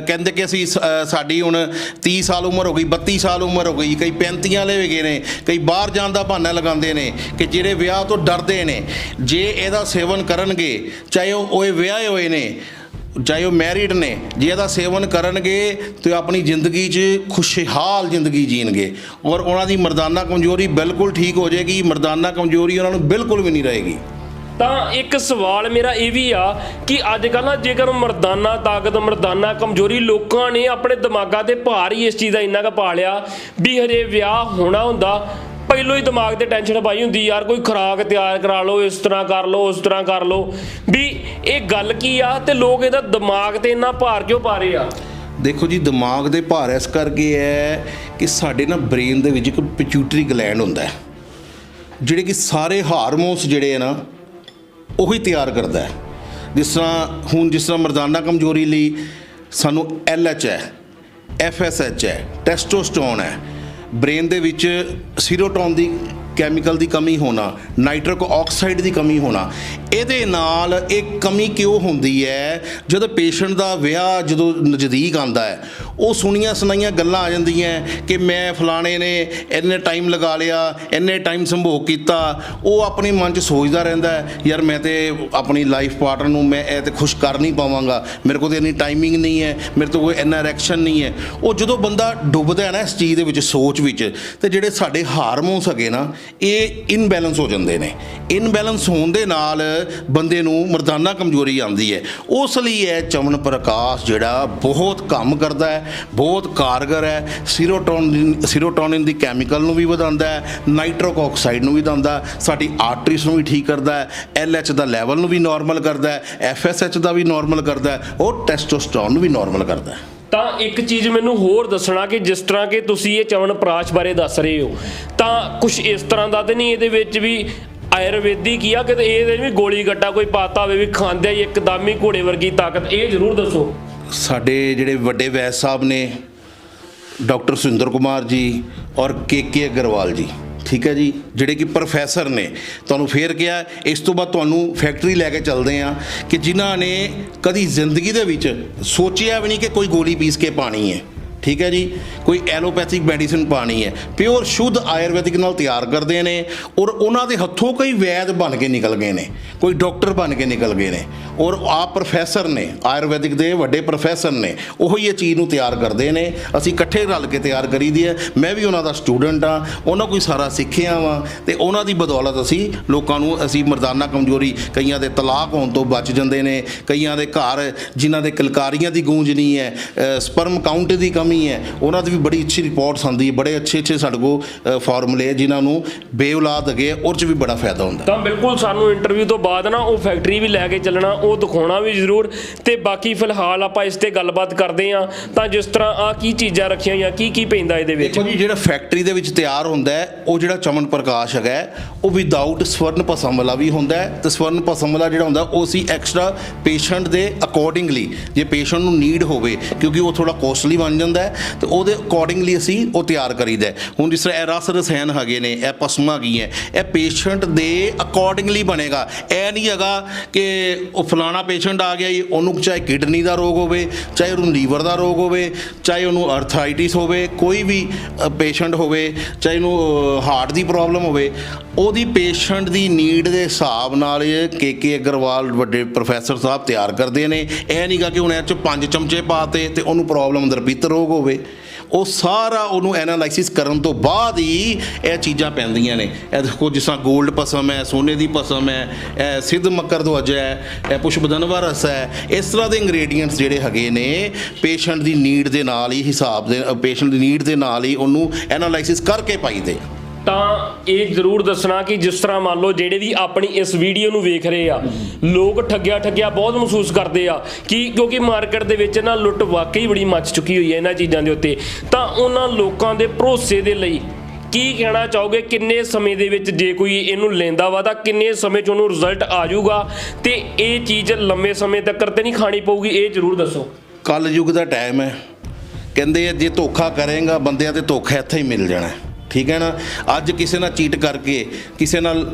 ਕਹਿੰਦੇ ਕਿ ਅਸੀਂ ਸ- ਸਾਡੀ ਹੁਣ 30 ਸਾਲ ਉਮਰ ਹੋ ਗਈ 32 ਸਾਲ ਉਮਰ ਹੋ ਗਈ, ਕਈ 35 ਵਾਲੇ ਵੀ ਗਏ ਨੇ, ਕਈ ਬਾਹਰ ਜਾਣ ਦਾ ਬਹਾਨਾ ਲਗਾਉਂਦੇ ਨੇ ਕਿ ਜਿਹੜੇ ਵਿਆਹ ਤੋਂ ਡਰਦੇ ਨੇ, ਜੇ ਇਹਦਾ ਸੇਵਨ ਕਰਨਗੇ, ਚਾਹੇ ਉਹ ਉਹ ਵਿਆਹੇ ਹੋਏ ਨੇ, ਚਾਹੇ ਉਹ ਮੈਰਿਡ ਨੇ, ਜੇ ਇਹਦਾ ਸੇਵਨ ਕਰਨਗੇ ਤੇ ਆਪਣੀ ਜ਼ਿੰਦਗੀ 'ਚ ਖੁਸ਼ਹਾਲ ਜ਼ਿੰਦਗੀ ਜੀਣਗੇ ਔਰ ਉਹਨਾਂ ਦੀ ਮਰਦਾਨਾ ਕਮਜ਼ੋਰੀ ਬਿਲਕੁਲ ਠੀਕ ਹੋ ਜਾਏਗੀ, ਮਰਦਾਨਾ ਕਮਜ਼ੋਰੀ ਉਹਨਾਂ ਨੂੰ ਬਿਲਕੁਲ ਵੀ ਨਹੀਂ ਰਹੇਗੀ। ਤਾਂ ਇੱਕ ਸਵਾਲ ਮੇਰਾ ਇਹ ਵੀ ਆ ਕਿ ਅੱਜ ਕੱਲ੍ਹ ਨਾ ਜੇਕਰ ਮਰਦਾਨਾ ਤਾਕਤ, ਮਰਦਾਨਾ ਕਮਜ਼ੋਰੀ ਲੋਕਾਂ ਨੇ ਆਪਣੇ ਦਿਮਾਗਾਂ ਤੇ ਭਾਰ ਹੀ ਇਸ ਚੀਜ਼ ਦਾ ਇੰਨਾ ਕੁ ਪਾ ਲਿਆ ਵੀ ਹਜੇ ਵਿਆਹ ਹੋਣਾ ਹੁੰਦਾ, ਪਹਿਲੋਂ ਹੀ ਦਿਮਾਗ ਤੇ ਟੈਨਸ਼ਨ ਪਾਈ ਹੁੰਦੀ ਯਾਰ ਕੋਈ ਖੁਰਾਕ ਤਿਆਰ ਕਰਾ ਲਓ, ਇਸ ਤਰ੍ਹਾਂ ਕਰ ਲਓ, ਉਸ ਤਰ੍ਹਾਂ ਕਰ ਲਓ। ਵੀ ਇਹ ਗੱਲ ਕੀ ਆ ਤੇ ਲੋਕ ਇਹਦਾ ਦਿਮਾਗ ਤੇ ਇੰਨਾ ਭਾਰ ਕਿਉਂ ਪਾ ਰਹੇ ਆ? ਦੇਖੋ ਜੀ, ਦਿਮਾਗ ਦੇ ਭਾਰ ਇਸ ਕਰਕੇ ਹੈ ਕਿ ਸਾਡੇ ਨਾ ਬ੍ਰੇਨ ਦੇ ਵਿੱਚ ਇੱਕ ਪਿਚੂਟਰੀ ਗਲੈਂਡ ਹੁੰਦਾ ਹੈ, ਜਿਹੜੇ ਕਿ ਸਾਰੇ ਹਾਰਮੋਨਸ ਜਿਹੜੇ ਆ ਨਾ ਉਹੀ ਤਿਆਰ ਕਰਦਾ ਹੈ। ਜਿਸ ਤਰ੍ਹਾਂ ਹੁਣ ਜਿਸ ਤਰ੍ਹਾਂ ਮਰਦਾਨਾ ਕਮਜ਼ੋਰੀ ਲਈ ਸਾਨੂੰ ਐਚ ਹੈ ਐਚ ਹੈ, ਟੈਸਟੋਸਟੋਨ ਹੈ। ਬ੍ਰੇਨ ਦੇ ਵਿੱਚ ਸੀਰੋਟੋਨ ਦੀ ਕੈਮੀਕਲ ਦੀ ਕਮੀ ਹੋਣਾ ਨਾਈਟ੍ਰਿਕ ਆਕਸਾਈਡ ਦੀ ਕਮੀ ਹੋਣਾ, ਇਹਦੇ ਨਾਲ ਇਹ ਕਮੀ ਕਿਉਂ ਹੁੰਦੀ ਹੈ? ਜਦੋਂ ਪੇਸ਼ੈਂਟ ਦਾ ਵਿਆਹ ਜਦੋਂ ਨਜ਼ਦੀਕ ਆਂਦਾ ਹੈ, ਉਹ ਸੁਣੀਆਂ ਸੁਣਾਈਆਂ ਗੱਲਾਂ ਆ ਜਾਂਦੀਆਂ ਕਿ ਮੈਂ ਫਲਾਣੇ ਨੇ ਇੰਨੇ ਟਾਈਮ ਲਗਾ ਲਿਆ, ਇੰਨੇ ਟਾਈਮ ਸੰਭੋਗ ਕੀਤਾ, ਉਹ ਆਪਣੇ ਮਨ 'ਚ ਸੋਚਦਾ ਰਹਿੰਦਾ ਯਾਰ ਮੈਂ ਤੇ ਆਪਣੀ ਲਾਈਫ ਪਾਰਟਨਰ ਨੂੰ ਮੈਂ ਇਹ ਤੇ ਖੁਸ਼ ਕਰ ਨਹੀਂ ਪਾਵਾਂਗਾ, ਮੇਰੇ ਕੋਲ ਤੇ ਇੰਨੀ ਟਾਈਮਿੰਗ ਨਹੀਂ ਹੈ, ਮੇਰੇ ਤੋਂ ਕੋਈ ਇੰਨਾ ਇਰੈਕਸ਼ਨ ਨਹੀਂ ਹੈ। ਉਹ ਜਦੋਂ ਬੰਦਾ ਡੁੱਬਦਾ ਹੈ ਨਾ ਇਸ ਚੀਜ਼ ਦੇ ਵਿੱਚ, ਸੋਚ ਵਿੱਚ, ਤੇ ਜਿਹੜੇ ਸਾਡੇ ਹਾਰਮੋਨਸ ਹੈਗੇ ਨਾ ਇਹ ਇਨਬੈਲੈਂਸ ਹੋ ਜਾਂਦੇ ਨੇ। ਇਨਬੈਲੈਂਸ ਹੋਣ ਦੇ ਨਾਲ ਬੰਦੇ ਨੂੰ ਮਰਦਾਨਾ ਕਮਜ਼ੋਰੀ ਆਉਂਦੀ ਹੈ। ਉਸ ਲਈ ਇਹ ਚਮਨ ਪ੍ਰਕਾਸ਼ ਜਿਹੜਾ ਬਹੁਤ ਕੰਮ ਕਰਦਾ ਹੈ, ਬਹੁਤ ਕਾਰਗਰ ਹੈ। ਸੀਰੋਟੋਨਿਨ ਸੀਰੋਟੋਨਿਨ ਦੀ ਕੈਮੀਕਲ ਨੂੰ ਵੀ ਵਧਾਉਂਦਾ ਹੈ ਨਾਈਟ੍ਰਿਕ ਆਕਸਾਈਡ ਨੂੰ ਵੀ ਵਧਾਉਂਦਾ ਸਾਡੀ ਆਰਟਰੀਜ਼ ਨੂੰ ਵੀ ਠੀਕ ਕਰਦਾ ਹੈ ਐਲਐਚ ਦਾ ਲੈਵਲ ਨੂੰ ਵੀ ਨਾਰਮਲ ਕਰਦਾ ਹੈ ਐਫਐਸਐਚ ਦਾ ਵੀ ਨਾਰਮਲ ਕਰਦਾ ਹੈ, ਔਰ ਟੈਸਟੋਸਟਰੋਨ ਨੂੰ ਵੀ ਨਾਰਮਲ ਕਰਦਾ ਹੈ। ਤਾਂ ਇੱਕ ਚੀਜ਼ ਮੈਨੂੰ ਹੋਰ ਦੱਸਣਾ ਕਿ ਜਿਸ ਤਰ੍ਹਾਂ ਕਿ ਤੁਸੀਂ ਇਹ ਚਵਨ ਪ੍ਰਾਸ਼ ਬਾਰੇ ਦੱਸ ਰਹੇ ਹੋ, ਤਾਂ ਕੁਝ ਇਸ ਤਰ੍ਹਾਂ ਦਾ ਤੇ ਨਹੀਂ ਇਹਦੇ ਵਿੱਚ ਵੀ ਆਯੁਰਵੈਦਿਕ ਹੀ ਆ ਕਿ ਇਹਦੇ ਵੀ ਗੋਲੀ ਗੱਟਾ ਕੋਈ ਪਾਤਾ ਹੋਵੇ, ਵੀ ਖਾਂਦੇ ਹੀ ਇੱਕਦਮ ਹੀ ਘੋੜੇ ਵਰਗੀ ਤਾਕਤ, ਇਹ ਜ਼ਰੂਰ ਦੱਸੋ। ਸਾਡੇ ਜਿਹੜੇ ਵੱਡੇ ਵੈਦ ਸਾਹਿਬ ਨੇ, ਡਾਕਟਰ ਸੁਰਿੰਦਰ ਕੁਮਾਰ ਜੀ ਔਰ ਕੇ ਕੇ ਅਗਰਵਾਲ ਜੀ। ਠੀਕ ਹੈ ਜੀ, ਜਿਹੜੇ ਕਿ ਪ੍ਰੋਫੈਸਰ ਨੇ। ਤੁਹਾਨੂੰ ਫੇਰ ਕਿਹਾ, ਇਸ ਤੋਂ ਬਾਅਦ ਤੁਹਾਨੂੰ ਫੈਕਟਰੀ ਲੈ ਕੇ ਚੱਲਦੇ ਆ ਕਿ ਜਿਨ੍ਹਾਂ ਨੇ ਕਦੀ ਜ਼ਿੰਦਗੀ ਦੇ ਵਿੱਚ ਸੋਚਿਆ ਵੀ ਨਹੀਂ ਕਿ ਕੋਈ ਗੋਲੀ ਪੀਸ ਕੇ ਪਾਣੀ ਹੈ। ਠੀਕ ਹੈ ਜੀ? ਕੋਈ ਐਲੋਪੈਥਿਕ ਮੈਡੀਸਿਨ ਪਾਣੀ ਹੈ। ਪਿਓਰ ਸ਼ੁੱਧ ਆਯੁਰਵੈਦਿਕ ਨਾਲ ਤਿਆਰ ਕਰਦੇ ਨੇ ਔਰ ਉਹਨਾਂ ਦੇ ਹੱਥੋਂ ਕਈ ਵੈਦ ਬਣ ਕੇ ਨਿਕਲ ਗਏ ਨੇ, ਕੋਈ ਡਾਕਟਰ ਬਣ ਕੇ ਨਿਕਲ ਗਏ ਨੇ ਔਰ ਆਪ ਪ੍ਰੋਫੈਸਰ ਨੇ, ਆਯੁਰਵੈਦਿਕ ਦੇ ਵੱਡੇ ਪ੍ਰੋਫੈਸਰ ਨੇ, ਉਹ ਹੀ ਇਹ ਚੀਜ਼ ਨੂੰ ਤਿਆਰ ਕਰਦੇ ਨੇ। ਅਸੀਂ ਇਕੱਠੇ ਰਲ ਕੇ ਤਿਆਰ ਕਰੀਦੀ ਹੈ। ਮੈਂ ਵੀ ਉਹਨਾਂ ਦਾ ਸਟੂਡੈਂਟ ਆ ਉਹਨਾਂ ਕੋਈ ਸਾਰਾ ਸਿੱਖਿਆ ਵਾਂ ਤੇ ਉਹਨਾਂ ਦੀ ਬਦੌਲਤ ਅਸੀਂ ਲੋਕਾਂ ਨੂੰ, ਅਸੀਂ ਮਰਦਾਨਾ ਕਮਜ਼ੋਰੀ ਕਈਆਂ ਦੇ ਤਲਾਕ ਹੋਣ ਤੋਂ ਬਚ ਜਾਂਦੇ ਨੇ, ਕਈਆਂ ਦੇ ਘਰ ਜਿਨ੍ਹਾਂ ਦੇ ਕਲਕਾਰੀਆਂ ਦੀ ਗੂੰਜ ਨਹੀਂ ਹੈ ਸਪਰਮ ਕਾਊਂਟ ਦੀ ਕਮੀ ਹੈ। ਉਹਨਾਂ ਦੀ ਵੀ ਬੜੀ ਅੱਛੀ ਰਿਪੋਰਟਸ ਆਉਂਦੀ ਹੈ। ਬੜੇ ਅੱਛੇ ਅੱਛੇ ਸਾਡੇ ਕੋਲ ਫਾਰਮੂਲੇ ਜਿਨ੍ਹਾਂ ਨੂੰ ਬੇਔਲਾਦ ਹੈਗੇ ਉਹ 'ਚ ਵੀ ਬੜਾ ਫਾਇਦਾ ਹੁੰਦਾ। ਤਾਂ ਬਿਲਕੁਲ ਸਾਨੂੰ ਇੰਟਰਵਿਊ ਤੋਂ ਬਾਅਦ ਨਾ ਉਹ ਫੈਕਟਰੀ ਵੀ ਲੈ ਕੇ ਚੱਲਣਾ ਉਹ ਦਿਖਾਉਣਾ ਵੀ ਜ਼ਰੂਰ। ਤੇ ਬਾਕੀ ਫਿਲਹਾਲ ਆਪਾਂ ਇਸ ਤੇ ਗੱਲਬਾਤ ਕਰਦੇ ਹਾਂ। ਤਾਂ ਜਿਸ ਤਰ੍ਹਾਂ ਆ ਕੀ ਚੀਜ਼ਾਂ ਰੱਖੀਆਂ ਹੋਈਆਂ ਕੀ ਕੀ ਪੈਂਦਾ ਇਹਦੇ ਵਿੱਚ? ਦੇਖੋ ਜੀ ਜਿਹੜਾ ਫੈਕਟਰੀ ਦੇ ਵਿੱਚ ਤਿਆਰ ਹੁੰਦਾ ਹੈ ਉਹ ਜਿਹੜਾ ਚਮਨ ਪ੍ਰਕਾਸ਼ ਹੈਗਾ ਹੈ, ਉਹ ਵਿਦਆਊਟ ਸਵਰਨ ਭਸਮ ਵਾਲਾ ਵੀ ਹੁੰਦਾ ਹੈ। ਤੇ ਸਵਰਨ ਭਸਮ ਵਾਲਾ ਜਿਹੜਾ ਹੁੰਦਾ ਉਹ ਅਸੀਂ ਐਕਸਟਰਾ ਪੇਸ਼ੈਂਟ ਦੇ ਅਕੋਰਡਿੰਗਲੀ ਜੇ ਪੇਸ਼ੈਂਟ ਨੂੰ ਨੀਡ ਹੋਵੇ ਕਿਉਂਕਿ ਉਹ ਥੋੜਾ ਕੋਸਟਲੀ ਬਣ ਜਾਂਦਾ ਹੈ ਤੇ ਉਹਦੇ ਅਕੋਰਡਿੰਗਲੀ ਅਸੀਂ ਉਹ ਤਿਆਰ ਕਰੀਦਾ ਹੁਣ ਜਿਸ ਤਰ੍ਹਾਂ ਇਹ ਰਸ ਰਸਾਇਣ ਹੈਗੇ ਨੇ, ਇਹ ਪਸਮਾ ਹੈ, ਇਹ ਪੇਸ਼ੈਂਟ ਦੇ ਅਕੋਰਡਿੰਗਲੀ ਬਣੇਗਾ। ਇਹ ਨਹੀਂ ਹੈਗਾ ਕਿ ਉਹ ਫਲਾਣਾ ਪੇਸ਼ੈਂਟ ਆ ਗਿਆ ਜੀ, ਉਹਨੂੰ ਚਾਹੇ ਕਿਡਨੀ ਦਾ ਰੋਗ ਹੋਵੇ, ਚਾਹੇ ਉਹਨੂੰ ਲੀਵਰ ਦਾ ਰੋਗ ਹੋਵੇ, ਚਾਹੇ ਉਹਨੂੰ ਅਰਥਰਾਈਟਿਸ ਹੋਵੇ, ਕੋਈ ਵੀ ਪੇਸ਼ੈਂਟ ਹੋਵੇ, ਚਾਹੇ ਉਹਨੂੰ ਹਾਰਟ ਦੀ ਪ੍ਰੋਬਲਮ ਹੋਵੇ, ਉਹਦੀ ਪੇਸ਼ੈਂਟ ਦੀ ਨੀਡ ਦੇ ਹਿਸਾਬ ਨਾਲ ਇਹ ਕੇ ਅਗਰਵਾਲ ਵੱਡੇ ਪ੍ਰੋਫੈਸਰ ਸਾਹਿਬ ਤਿਆਰ ਕਰਦੇ ਨੇ। ਇਹ ਨਹੀਂਗਾ ਕਿ ਹੁਣ ਇਹ ਚ ਪੰਜ ਚਮਚੇ ਪਾਤੇ ਤੇ ਉਹਨੂੰ ਪ੍ਰੋਬਲਮ ਅੰਦਰ ਪਿੱਤ ਰੋਗ ਹੋਵੇ, ਉਹ ਸਾਰਾ ਉਹਨੂੰ ਐਨਾਲਾਈਸਿਸ ਕਰਨ ਤੋਂ ਬਾਅਦ ਹੀ ਇਹ ਚੀਜ਼ਾਂ ਪੈਂਦੀਆਂ ਨੇ। ਇਹ ਦੇਖੋ, ਜਿਸ ਤਰ੍ਹਾਂ 골ਡ ਪਸਮ ਹੈ, ਸੋਨੇ ਦੀ ਪਸਮ ਹੈ, ਇਹ ਸਿੱਧ ਮੱਕਰ ਦਵਜ ਹੈ, ਇਹ ਪੁਸ਼ਪਦਨਵਾ ਰਸ ਹੈ, ਇਸ ਤਰ੍ਹਾਂ ਦੇ ਇੰਗਰੀਡੀਅੰਟਸ ਜਿਹੜੇ ਹੈਗੇ ਨੇ ਪੇਸ਼ੈਂਟ ਦੀ ਨੀਡ ਦੇ ਨਾਲ ਹੀ ਹਿਸਾਬ ਦੇ ਪੇਸ਼ੈਂਟ ਦੀ ਨੀਡ ਦੇ ਨਾਲ ਹੀ ਉਹਨੂੰ ਐਨਾਲਾਈਸਿਸ ਕਰਕੇ ਪਾਈਦੇ ਤਾਂ ਇਹ ਜ਼ਰੂਰ ਦੱਸਣਾ ਕਿ ਜਿਸ ਤਰ੍ਹਾਂ ਮੰਨ ਲਓ ਜਿਹੜੇ ਵੀ ਆਪਣੀ ਇਸ ਵੀਡੀਓ ਨੂੰ ਵੇਖ ਰਹੇ ਆ, ਲੋਕ ਠੱਗਿਆ ਠੱਗਿਆ ਬਹੁਤ ਮਹਿਸੂਸ ਕਰਦੇ ਆ ਕਿ ਕਿਉਂਕਿ ਮਾਰਕੀਟ ਦੇ ਵਿੱਚ ਨਾ ਲੁੱਟ ਵਾਕਈ ਬੜੀ ਮੱਚ ਚੁੱਕੀ ਹੋਈ ਹੈ ਇਹਨਾਂ ਚੀਜ਼ਾਂ ਦੇ ਉੱਤੇ। ਤਾਂ ਉਹਨਾਂ ਲੋਕਾਂ ਦੇ ਭਰੋਸੇ ਦੇ ਲਈ ਕੀ ਕਹਿਣਾ ਚਾਹੋਗੇ? ਕਿੰਨੇ ਸਮੇਂ ਦੇ ਵਿੱਚ ਜੇ ਕੋਈ ਇਹਨੂੰ ਲੈਂਦਾ ਵਾ ਤਾਂ ਕਿੰਨੇ ਸਮੇਂ 'ਚ ਉਹਨੂੰ ਰਿਜ਼ਲਟ ਆ ਜਾਊਗਾ? ਤੇ ਇਹ ਚੀਜ਼ ਲੰਮੇ ਸਮੇਂ ਤੱਕ ਤੇ ਨਹੀਂ ਖਾਣੀ ਪਊਗੀ, ਇਹ ਜ਼ਰੂਰ ਦੱਸੋ। ਕੱਲ ਯੁੱਗ ਦਾ ਟਾਈਮ ਹੈ। ਕਹਿੰਦੇ ਜੇ ਧੋਖਾ ਕਰੇਗਾ, ਬੰਦਿਆਂ ਤੇ ਧੋਖਾ ਇੱਥੇ ਹੀ ਮਿਲ ਜਾਣਾ ਠੀਕ ਹੈ ਨਾ? ਅੱਜ ਕਿਸੇ ਨਾਲ ਚੀਟ ਕਰਕੇ ਕਿਸੇ ਨਾਲ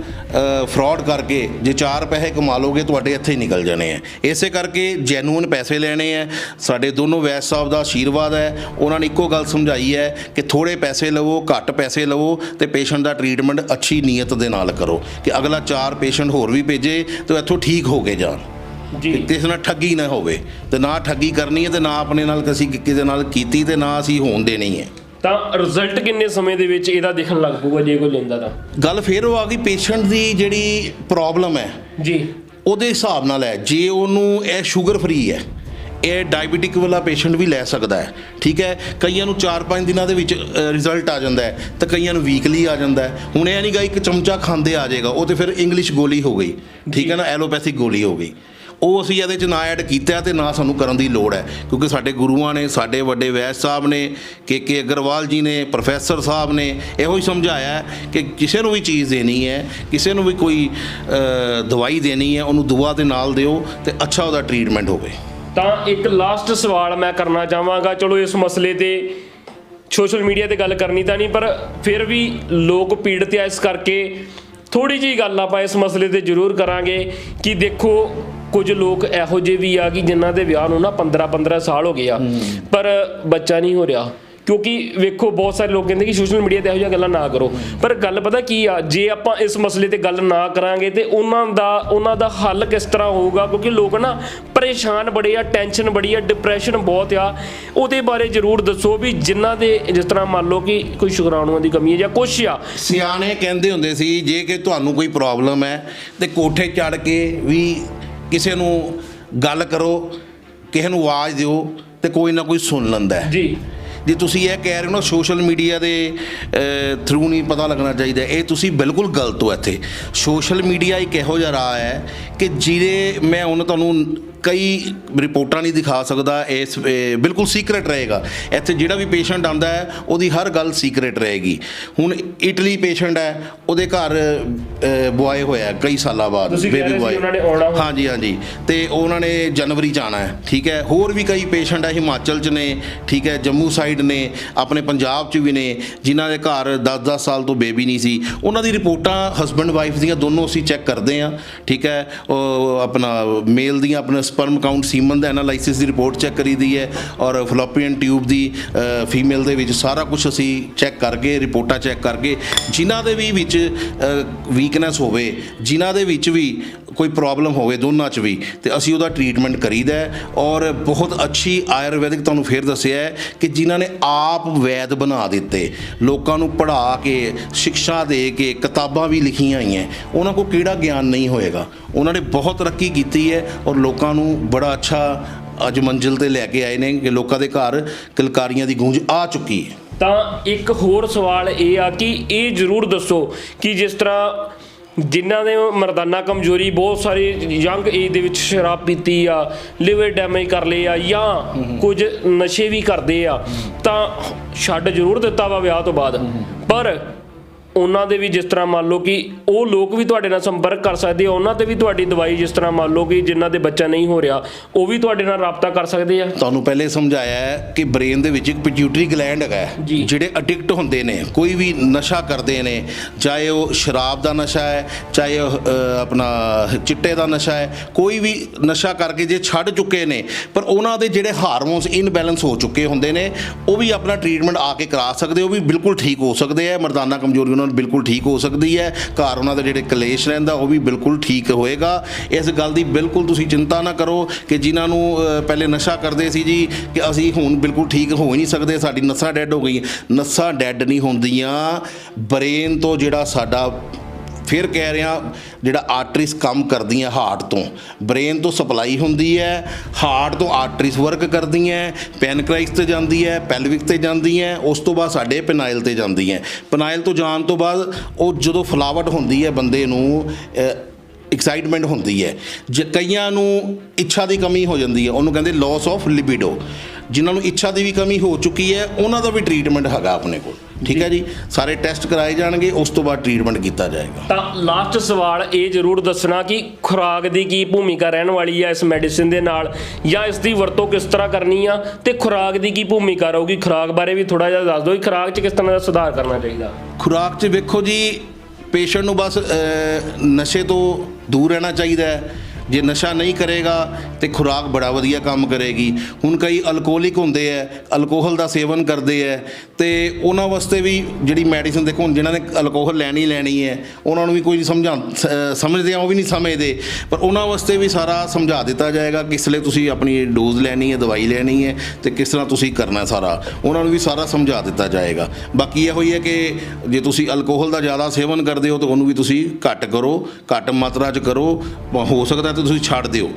ਫਰਾਡ ਕਰਕੇ ਜੇ ਚਾਰ ਪੈਸੇ ਕਮਾ ਲੋਗੇ ਤੁਹਾਡੇ ਇੱਥੇ ਹੀ ਨਿਕਲ ਜਾਣੇ ਆ। ਇਸੇ ਕਰਕੇ ਜੈਨੂਇਨ ਪੈਸੇ ਲੈਣੇ ਆ। ਸਾਡੇ ਦੋਨੋਂ ਵੈਸ ਸਾਹਿਬ ਦਾ ਆਸ਼ੀਰਵਾਦ ਹੈ। ਉਹਨਾਂ ਨੇ ਇੱਕੋ ਗੱਲ ਸਮਝਾਈ ਹੈ ਕਿ ਥੋੜੇ ਪੈਸੇ ਲਵੋ ਘੱਟ ਪੈਸੇ ਲਵੋ ਤੇ ਪੇਸ਼ੈਂਟ ਦਾ ਟ੍ਰੀਟਮੈਂਟ ਅੱਛੀ ਨੀਅਤ ਦੇ ਨਾਲ ਕਰੋ ਕਿ ਅਗਲਾ ਚਾਰ ਪੇਸ਼ੈਂਟ ਹੋਰ ਵੀ ਭੇਜੇ ਤੇ ਇੱਥੋਂ ਠੀਕ ਹੋ ਕੇ ਜਾਣ। ਜੀ। ਕਿਸੇ ਨਾਲ ਠੱਗੀ ਨਾ ਹੋਵੇ। ਤੇ ਨਾ ਠੱਗੀ ਕਰਨੀ ਹੈ ਤੇ ਨਾ ਆਪਣੇ ਨਾਲ ਕਿਸੇ ਕਿਸੇ ਨਾਲ ਕੀਤੀ ਤੇ ਨਾ ਅਸੀਂ ਹੋਣ ਦੇਣੀ ਹੈ। ਤਾਂ ਰਿਜ਼ਲਟ ਕਿੰਨੇ ਸਮੇਂ ਦੇ ਵਿੱਚ ਇਹਦਾ ਦਿਖਣ ਲੱਗ ਪਊਗਾ ਜੇ ਕੋਈ ਲੈਂਦਾ ਤਾਂ? ਗੱਲ ਫੇਰ ਉਹ ਆ ਗਈ ਪੇਸ਼ੈਂਟ ਦੀ ਜਿਹੜੀ ਪ੍ਰੋਬਲਮ ਹੈ ਜੀ। ਉਹਦੇ ਹਿਸਾਬ ਨਾਲ ਹੈ ਜੇ ਉਹਨੂੰ ਇਹ ਸ਼ੂਗਰ ਫ੍ਰੀ ਹੈ ਇਹ ਡਾਇਬੀਟਿਕ ਵਾਲਾ ਪੇਸ਼ੈਂਟ ਵੀ ਲੈ ਸਕਦਾ ਹੈ ਠੀਕ ਹੈ? ਕਈਆਂ ਨੂੰ 4-5 ਦਿਨਾਂ ਦੇ ਵਿੱਚ ਰਿਜ਼ਲਟ ਆ ਜਾਂਦਾ ਹੈ ਤੇ ਕਈਆਂ ਨੂੰ ਵੀਕਲੀ ਆ ਜਾਂਦਾ ਹੈ। ਹੁਣ ਇਹ ਨਹੀਂ ਗਾ ਇੱਕ ਚਮਚਾ ਖਾਂਦੇ ਆ ਜਾਏਗਾ ਉਹ ਤੇ ਫਿਰ ਇੰਗਲਿਸ਼ ਗੋਲੀ ਹੋ ਗਈ ਠੀਕ ਹੈ ਨਾ? ਐਲੋਪੈਥਿਕ ਗੋਲੀ ਹੋ ਗਈ। ਉਹ ਅਸੀਂ ਇਹਦੇ 'ਚ ਨਾ ਐਡ ਕੀਤਾ ਤੇ ਨਾ ਸਾਨੂੰ ਕਰਨ ਦੀ ਲੋੜ ਹੈ। ਕਿਉਂਕਿ ਸਾਡੇ ਗੁਰੂਆਂ ਨੇ, ਸਾਡੇ ਵੱਡੇ ਵੈਸ ਸਾਹਿਬ ਨੇ, ਕੇ ਕੇ ਅਗਰਵਾਲ ਜੀ ਨੇ, ਪ੍ਰੋਫੈਸਰ ਸਾਹਿਬ ਨੇ ਇਹੋ ਹੀ ਸਮਝਾਇਆ ਕਿ ਕਿਸੇ ਨੂੰ ਵੀ ਚੀਜ਼ ਦੇਣੀ ਹੈ, ਕਿਸੇ ਨੂੰ ਵੀ ਕੋਈ ਦਵਾਈ ਦੇਣੀ ਹੈ, ਉਹਨੂੰ ਦੁਆ ਦੇ ਨਾਲ ਦਿਓ ਤੇ ਅੱਛਾ ਉਹਦਾ ਟ੍ਰੀਟਮੈਂਟ ਹੋਵੇ। ਤਾਂ ਇੱਕ ਲਾਸਟ ਸਵਾਲ ਮੈਂ ਕਰਨਾ ਚਾਹਾਂਗਾ। ਚਲੋ ਇਸ ਮਸਲੇ ਤੇ ਸੋਸ਼ਲ ਮੀਡੀਆ ਤੇ ਗੱਲ ਕਰਨੀ ਤਾਂ ਨਹੀਂ, ਪਰ ਫਿਰ ਵੀ ਲੋਕ ਪੀੜਤ ਆ ਇਸ ਕਰਕੇ। ਥੋੜੀ ਜਿਹੀ ਗੱਲ ਆਪਾਂ ਇਸ ਮਸਲੇ ਤੇ ਜ਼ਰੂਰ ਕਰਾਂਗੇ ਕਿ ਦੇਖੋ ਕੁਝ ਲੋਕ ਇਹੋ ਜਿਹੇ ਵੀ ਆ ਕਿ ਜਿਨ੍ਹਾਂ ਦੇ ਵਿਆਹ ਨੂੰ ਨਾ 15 15 ਸਾਲ ਹੋ ਗਏ ਆ। ਪਰ ਬੱਚਾ ਨਹੀਂ ਹੋ ਰਿਹਾ। ਕਿਉਂਕਿ ਵੇਖੋ ਬਹੁਤ ਸਾਰੇ ਲੋਕ ਕਹਿੰਦੇ ਕਿ ਸੋਸ਼ਲ ਮੀਡੀਆ ਤੇ ਇਹੋ ਜਿਹੀਆਂ ਗੱਲਾਂ ਨਾ ਕਰੋ। ਪਰ ਗੱਲ ਪਤਾ ਕੀ ਆ ਜੇ ਆਪਾਂ ਇਸ ਮਸਲੇ ਤੇ ਗੱਲ ਨਾ ਕਰਾਂਗੇ ਤੇ ਉਹਨਾਂ ਦਾ ਉਹਨਾਂ ਦਾ ਹੱਲ ਕਿਸ ਤਰ੍ਹਾਂ ਹੋਊਗਾ? ਕਿਉਂਕਿ ਲੋਕ ਨਾ ਪਰੇਸ਼ਾਨ ਬੜੇ ਆ ਟੈਨਸ਼ਨ ਬੜੀ ਆ ਡਿਪਰੈਸ਼ਨ ਬਹੁਤ ਆ। ਉਹਦੇ ਬਾਰੇ ਜ਼ਰੂਰ ਦੱਸੋ ਵੀ ਜਿਨ੍ਹਾਂ ਦੇ ਜਿਸ ਤਰ੍ਹਾਂ ਮੰਨ ਲਓ ਕਿ ਕੋਈ ਸ਼ੁਕਰਾਣੂਆਂ ਦੀ ਕਮੀ ਹੈ ਜਾਂ ਕੁਛ ਆ। ਸਿਆਣੇ ਕਹਿੰਦੇ ਹੁੰਦੇ ਸੀ ਜੇ ਕਿ ਤੁਹਾਨੂੰ ਕੋਈ ਪ੍ਰੋਬਲਮ ਹੈ ਤੇ ਕੋਠੇ ਚੜ ਕੇ ਵੀ ਕਿਸੇ ਨੂੰ ਗੱਲ ਕਰੋ ਕਿਸੇ ਨੂੰ ਆਵਾਜ਼ ਦਿਓ ਤੇ ਕੋਈ ਨਾ ਕੋਈ ਸੁਣ ਲੈਂਦਾ ਜੀ। ਜੇ ਤੁਸੀਂ ਇਹ ਕਹਿ ਰਹੇ ਹੋ ਨਾ ਸੋਸ਼ਲ ਮੀਡੀਆ ਦੇ ਥਰੂ ਨਹੀਂ ਪਤਾ ਲੱਗਣਾ ਚਾਹੀਦਾ ਇਹ ਤੁਸੀਂ ਬਿਲਕੁਲ ਗਲਤ ਹੋ ਇੱਥੇ। ਸੋਸ਼ਲ ਮੀਡੀਆ ਇੱਕ ਇਹੋ ਜਿਹਾ ਰਾਹ ਹੈ ਕਿ ਜਿਹਦੇ ਮੈਂ ਹੁਣ ਤੁਹਾਨੂੰ ਕਈ ਰਿਪੋਰਟਾਂ ਨਹੀਂ ਦਿਖਾ ਸਕਦਾ ਇਸ ਬਿਲਕੁਲ ਸੀਕ੍ਰੇਟ ਰਹੇਗਾ। ਇੱਥੇ ਜਿਹੜਾ ਵੀ ਪੇਸ਼ੈਂਟ ਆਂਦਾ ਹੈ ਉਹਦੀ ਹਰ ਗੱਲ ਸੀਕ੍ਰੇਟ ਰਹੇਗੀ। ਹੁਣ ਇਟਲੀ ਪੇਸ਼ੈਂਟ ਹੈ ਉਹਦੇ ਘਰ ਬੁਆਏ ਹੋਇਆ ਕਈ ਸਾਲਾਂ ਬਾਅਦ ਆਉਣਾ ਹੁਣ। ਹਾਂਜੀ ਹਾਂਜੀ। ਤੇ ਉਹਨਾਂ ਨੇ ਜਨਵਰੀ ਚ ਆਉਣਾ ਹੈ ਠੀਕ ਹੈ? ਹੋਰ ਵੀ ਕਈ ਪੇਸ਼ੈਂਟ ਹੈ ਹਿਮਾਚਲ ਚ ਨੇ ਠੀਕ ਹੈ? ਜੰਮੂ ਸਾਈਡ ਨੇ ਆਪਣੇ ਪੰਜਾਬ ਚ ਵੀ ਨੇ ਜਿਨ੍ਹਾਂ ਦੇ ਘਰ 10-10 ਸਾਲ ਤੋਂ ਬੇਬੀ ਨਹੀਂ ਸੀ। ਉਹਨਾਂ ਦੀ ਰਿਪੋਰਟਾਂ ਹਸਬੰਡ ਵਾਈਫ ਦੀਆਂ ਦੋਨੋਂ ਅਸੀਂ ਚੈੱਕ ਕਰਦੇ ਹਾਂ ਠੀਕ ਹੈ? ਉਹ ਆਪਣਾ ਮੇਲ ਦੀਆਂ ਆਪਣਾ ਸਪਰਮ ਕਾਊਂਟ ਸੀਮਨ ਦਾ ਐਨਾਲਾਈਸਿਸ ਦੀ ਰਿਪੋਰਟ ਚੈੱਕ ਕਰੀ ਦੀ ਹੈ ਔਰ ਫਲੋਪੀਅਨ ਟਿਊਬ ਦੀ ਫੀਮੇਲ ਦੇ ਵਿੱਚ ਸਾਰਾ ਕੁਝ ਅਸੀਂ ਚੈੱਕ ਕਰਕੇ ਰਿਪੋਰਟਾਂ ਚੈੱਕ ਕਰਕੇ ਜਿਨ੍ਹਾਂ ਦੇ ਵੀ ਵਿੱਚ ਵੀਕਨੈਸ ਹੋਵੇ, ਜਿਨ੍ਹਾਂ ਦੇ ਵਿੱਚ ਵੀ ਕੋਈ ਪ੍ਰੋਬਲਮ ਹੋਵੇ, ਦੋਨਾਂ 'ਚ ਵੀ, ਤੇ ਅਸੀਂ ਉਹਦਾ ਟ੍ਰੀਟਮੈਂਟ ਕਰੀਦਾ ਔਰ ਬਹੁਤ ਅੱਛੀ ਆਯੁਰਵੈਦਿਕ ਤੁਹਾਨੂੰ ਫੇਰ ਦੱਸਿਆ ਹੈ ਕਿ ਜਿਨ੍ਹਾਂ ਨੇ ਆਪ ਵੈਦ ਬਣਾ ਦਿੱਤੇ, ਲੋਕਾਂ ਨੂੰ ਪੜ੍ਹਾ ਕੇ ਸਿੱਖਿਆ ਦੇ ਕੇ, ਕਿਤਾਬਾਂ ਵੀ ਲਿਖੀਆਂ ਹੋਈਆਂ, ਉਹਨਾਂ ਕੋਲ ਕਿਹੜਾ ਗਿਆਨ ਨਹੀਂ ਹੋਏਗਾ? ਉਹਨਾਂ ਨੇ ਬਹੁਤ ਤਰੱਕੀ ਕੀਤੀ ਹੈ ਔਰ ਲੋਕਾਂ ਨੂੰ ਬੜਾ ਅੱਛਾ ਅੱਜ ਮੰਜ਼ਿਲ ਤੇ ਲੈ ਕੇ ਆਏ ਨੇ ਕਿ ਲੋਕਾਂ ਦੇ ਘਰ ਕਿਲਕਾਰੀਆਂ ਦੀ ਗੂੰਜ ਆ ਚੁੱਕੀ ਹੈ। ਤਾਂ ਇੱਕ ਹੋਰ ਸਵਾਲ ਇਹ ਆ ਕਿ ਇਹ ਜ਼ਰੂਰ ਦੱਸੋ ਕਿ ਜਿਸ ਤਰ੍ਹਾਂ ਜਿਨ੍ਹਾਂ ਦੇ ਮਰਦਾਨਾ ਕਮਜ਼ੋਰੀ ਬਹੁਤ ਸਾਰੇ ਯੰਗ ਏਜ ਦੇ ਵਿੱਚ ਸ਼ਰਾਬ ਪੀਤੀ ਆ, ਲਿਵਰ ਡੈਮੇਜ ਕਰ ਲਏ ਆ ਜਾਂ ਕੁਝ ਨਸ਼ੇ ਵੀ ਕਰਦੇ ਆ, ਤਾਂ ਛੱਡ ਜ਼ਰੂਰ ਦਿੱਤਾ ਵਾ ਵਿਆਹ ਤੋਂ ਬਾਅਦ। ਪਰ ਉਹਨਾਂ ਦੇ ਵੀ ਜਿਸ ਤਰ੍ਹਾਂ ਮੰਨ ਲਓ ਕਿ ਉਹ ਲੋਕ ਵੀ ਤੁਹਾਡੇ ਨਾਲ ਸੰਪਰਕ ਕਰ ਸਕਦੇ ਆ ਉਹਨਾਂ ਤੇ ਵੀ ਤੁਹਾਡੀ ਦਵਾਈ ਜਿਸ ਤਰ੍ਹਾਂ ਮੰਨ ਲਓ ਕਿ ਜਿਨ੍ਹਾਂ ਦੇ ਬੱਚਾ ਨਹੀਂ ਹੋ ਰਿਹਾ ਉਹ ਵੀ ਤੁਹਾਡੇ ਨਾਲ ਰਾਬਤਾ ਕਰ ਸਕਦੇ ਆ ਤੁਹਾਨੂੰ ਪਹਿਲੇ ਸਮਝਾਇਆ ਹੈ ਕਿ ਬ੍ਰੇਨ ਦੇ ਵਿੱਚ ਇੱਕ ਪਿਟਿਊਟਰੀ ਗਲੈਂਡ ਹੈਗਾ। ਜਿਹੜੇ ਅਡਿਕਟ ਹੁੰਦੇ ਨੇ ਕੋਈ ਵੀ ਨਸ਼ਾ ਕਰਦੇ ਨੇ ਚਾਹੇ ਉਹ ਸ਼ਰਾਬ ਦਾ ਨਸ਼ਾ ਹੈ ਚਾਹੇ ਉਹ ਆਪਣਾ ਚਿੱਟੇ ਦਾ ਨਸ਼ਾ ਹੈ ਕੋਈ ਵੀ ਨਸ਼ਾ ਕਰਕੇ ਜੇ ਛੱਡ ਚੁੱਕੇ ਨੇ ਪਰ ਉਹਨਾਂ ਦੇ ਜਿਹੜੇ ਹਾਰਮੋਨਸ ਇਨਬੈਲੈਂਸ ਹੋ ਚੁੱਕੇ ਹੁੰਦੇ ਨੇ ਉਹ ਵੀ ਆਪਣਾ ਟ੍ਰੀਟਮੈਂਟ ਆ ਕੇ ਕਰਾ ਸਕਦੇ ਉਹ ਵੀ ਬਿਲਕੁਲ ਠੀਕ ਹੋ ਸਕਦੇ ਆ ਮਰਦਾਨਾ ਕਮਜ਼ੋਰੀ ਉਹਨਾਂ ਨੂੰ ਬਿਲਕੁਲ ਠੀਕ ਹੋ ਸਕਦੀ ਹੈ। ਘਰ ਉਹਨਾਂ ਦੇ ਜਿਹੜੇ ਕਲੇਸ਼ ਰਹਿੰਦਾ, ਉਹ ਵੀ ਬਿਲਕੁਲ ਠੀਕ ਹੋਏਗਾ। ਇਸ ਗੱਲ ਦੀ ਬਿਲਕੁਲ ਤੁਸੀਂ ਚਿੰਤਾ ਨਾ ਕਰੋ ਕਿ ਜਿਨ੍ਹਾਂ ਨੂੰ ਪਹਿਲੇ ਨਸ਼ਾ ਕਰਦੇ ਸੀ ਜੀ, ਕਿ ਅਸੀਂ ਹੁਣ ਬਿਲਕੁਲ ਠੀਕ ਹੋ ਹੀ ਨਹੀਂ ਸਕਦੇ, ਸਾਡੀ ਨਸਾਂ ਡੈੱਡ ਹੋ ਗਈਆਂ। ਨਸਾਂ ਡੈੱਡ ਨਹੀਂ ਹੁੰਦੀਆਂ। ਬ੍ਰੇਨ ਤੋਂ ਜਿਹੜਾ ਸਾਡਾ ਫਿਰ ਕਹਿ ਰਿਹਾ, ਜਿਹੜਾ ਆਰਟਰੀਜ਼ ਕੰਮ ਕਰਦੀਆਂ ਹਾਰਟ ਤੋਂ। ਬ੍ਰੇਨ ਤੋਂ ਸਪਲਾਈ ਹੁੰਦੀ ਹੈ ਹਾਰਟ ਤੋਂ ਆਰਟਰੀਜ਼ ਵਰਕ ਕਰਦੀਆਂ ਪੈਨਕ੍ਰਾਈਸ ਤੇ ਜਾਂਦੀ ਹੈ ਪੈਲਵਿਕ ਤੇ ਜਾਂਦੀ ਹੈ, ਉਸ ਤੋਂ ਬਾਅਦ ਸਾਡੇ ਪਨਾਈਲ ਤੇ ਜਾਂਦੀ ਹੈ। ਪਨਾਈਲ ਤੋਂ ਜਾਣ ਤੋਂ ਬਾਅਦ ਉਹ ਜਦੋਂ ਫਲਾਵਟ ਹੁੰਦੀ ਹੈ ਬੰਦੇ ਨੂੰ ਐਕਸਾਈਟਮੈਂਟ ਹੁੰਦੀ ਹੈ। ਜੇ ਕਈਆਂ ਨੂੰ ਇੱਛਾ ਦੀ ਕਮੀ ਹੋ ਜਾਂਦੀ ਹੈ, ਉਹਨੂੰ ਕਹਿੰਦੇ ਲਾਸ ਆਫ ਲਿਬਿਡੋ ਜਿਨ੍ਹਾਂ ਨੂੰ ਇੱਛਾ ਦੀ ਵੀ ਕਮੀ ਹੋ ਚੁੱਕੀ ਹੈ, ਉਹਨਾਂ ਦਾ ਵੀ ਟ੍ਰੀਟਮੈਂਟ ਹੈਗਾ ਆਪਣੇ ਕੋਲ। ਠੀਕ ਹੈ ਜੀ। ਸਾਰੇ ਟੈਸਟ ਕਰਾਏ ਜਾਣਗੇ ਉਸ ਤੋਂ ਬਾਅਦ ਟ੍ਰੀਟਮੈਂਟ ਕੀਤਾ ਜਾਏਗਾ। ਤਾਂ ਲਾਸਟ ਸਵਾਲ ਇਹ ਜ਼ਰੂਰ ਦੱਸਣਾ ਕਿ ਖੁਰਾਕ ਦੀ ਕੀ ਭੂਮਿਕਾ ਰਹਿਣ ਵਾਲੀ ਹੈ ਇਸ ਮੈਡੀਸਿਨ ਦੇ ਨਾਲ ਜਾਂ ਇਸ ਦੀ ਵਰਤੋਂ ਕਿਸ ਤਰ੍ਹਾਂ ਕਰਨੀ ਆ ਤੇ ਖੁਰਾਕ ਦੀ ਕੀ ਭੂਮਿਕਾ ਰਹੂਗੀ? ਖੁਰਾਕ ਬਾਰੇ ਵੀ ਥੋੜਾ ਜਿਹਾ ਦੱਸ ਦਿਓ ਕਿ ਖੁਰਾਕ 'ਚ ਕਿਸ ਤਰ੍ਹਾਂ ਦਾ ਸੁਧਾਰ ਕਰਨਾ ਚਾਹੀਦਾ? ਖੁਰਾਕ 'ਚ ਵੇਖੋ ਜੀ ਪੇਸ਼ੈਂਟ ਨੂੰ ਬਸ ਨਸ਼ੇ ਤੋਂ ਦੂਰ ਰਹਿਣਾ ਚਾਹੀਦਾ ਹੈ। ਜੇ ਨਸ਼ਾ ਨਹੀਂ ਕਰੇਗਾ ਤੇ ਖੁਰਾਕ ਬੜਾ ਵਧੀਆ ਕੰਮ ਕਰੇਗੀ। ਹੁਣ ਕਈ ਅਲਕੋਹਲਿਕ ਹੁੰਦੇ ਆ ਅਲਕੋਹਲ ਦਾ ਸੇਵਨ ਕਰਦੇ ਆ ਤੇ ਉਹਨਾਂ ਵਾਸਤੇ ਵੀ ਜਿਹੜੀ ਮੈਡੀਸਿਨ ਦੇਖੋ, ਹੁਣ ਜਿਨ੍ਹਾਂ ਨੇ ਅਲਕੋਹਲ ਲੈਣੀ ਲੈਣੀ ਹੈ ਉਹਨਾਂ ਨੂੰ ਵੀ ਕੋਈ ਸਮਝਾ ਸਮਝਦੇ ਆ, ਉਹ ਵੀ ਨਹੀਂ ਸਮਝਦੇ। ਪਰ ਉਹਨਾਂ ਵਾਸਤੇ ਵੀ ਸਾਰਾ ਸਮਝਾ ਦਿੱਤਾ ਜਾਏਗਾ ਕਿਸ ਲਈ ਤੁਸੀਂ ਆਪਣੀ ਡੋਜ਼ ਲੈਣੀ ਹੈ ਦਵਾਈ ਲੈਣੀ ਹੈ ਤੇ ਕਿਸ ਤਰ੍ਹਾਂ ਤੁਸੀਂ ਕਰਨਾ ਸਾਰਾ। ਉਹਨਾਂ ਨੂੰ ਵੀ ਸਾਰਾ ਸਮਝਾ ਦਿੱਤਾ ਜਾਏਗਾ। ਬਾਕੀ ਇਹੋ ਹੀ ਹੈ ਕਿ ਜੇ ਤੁਸੀਂ ਅਲਕੋਹਲ ਦਾ ਜ਼ਿਆਦਾ ਸੇਵਨ ਕਰਦੇ ਹੋ ਤਾਂ ਉਹਨੂੰ ਵੀ ਤੁਸੀਂ ਘੱਟ ਕਰੋ, ਘੱਟ ਮਾਤਰਾ 'ਚ ਕਰੋ। ਹੋ ਸਕਦਾ ਤਾਂ ਤੁਸੀਂ ਛੱਡ ਦਿਓ।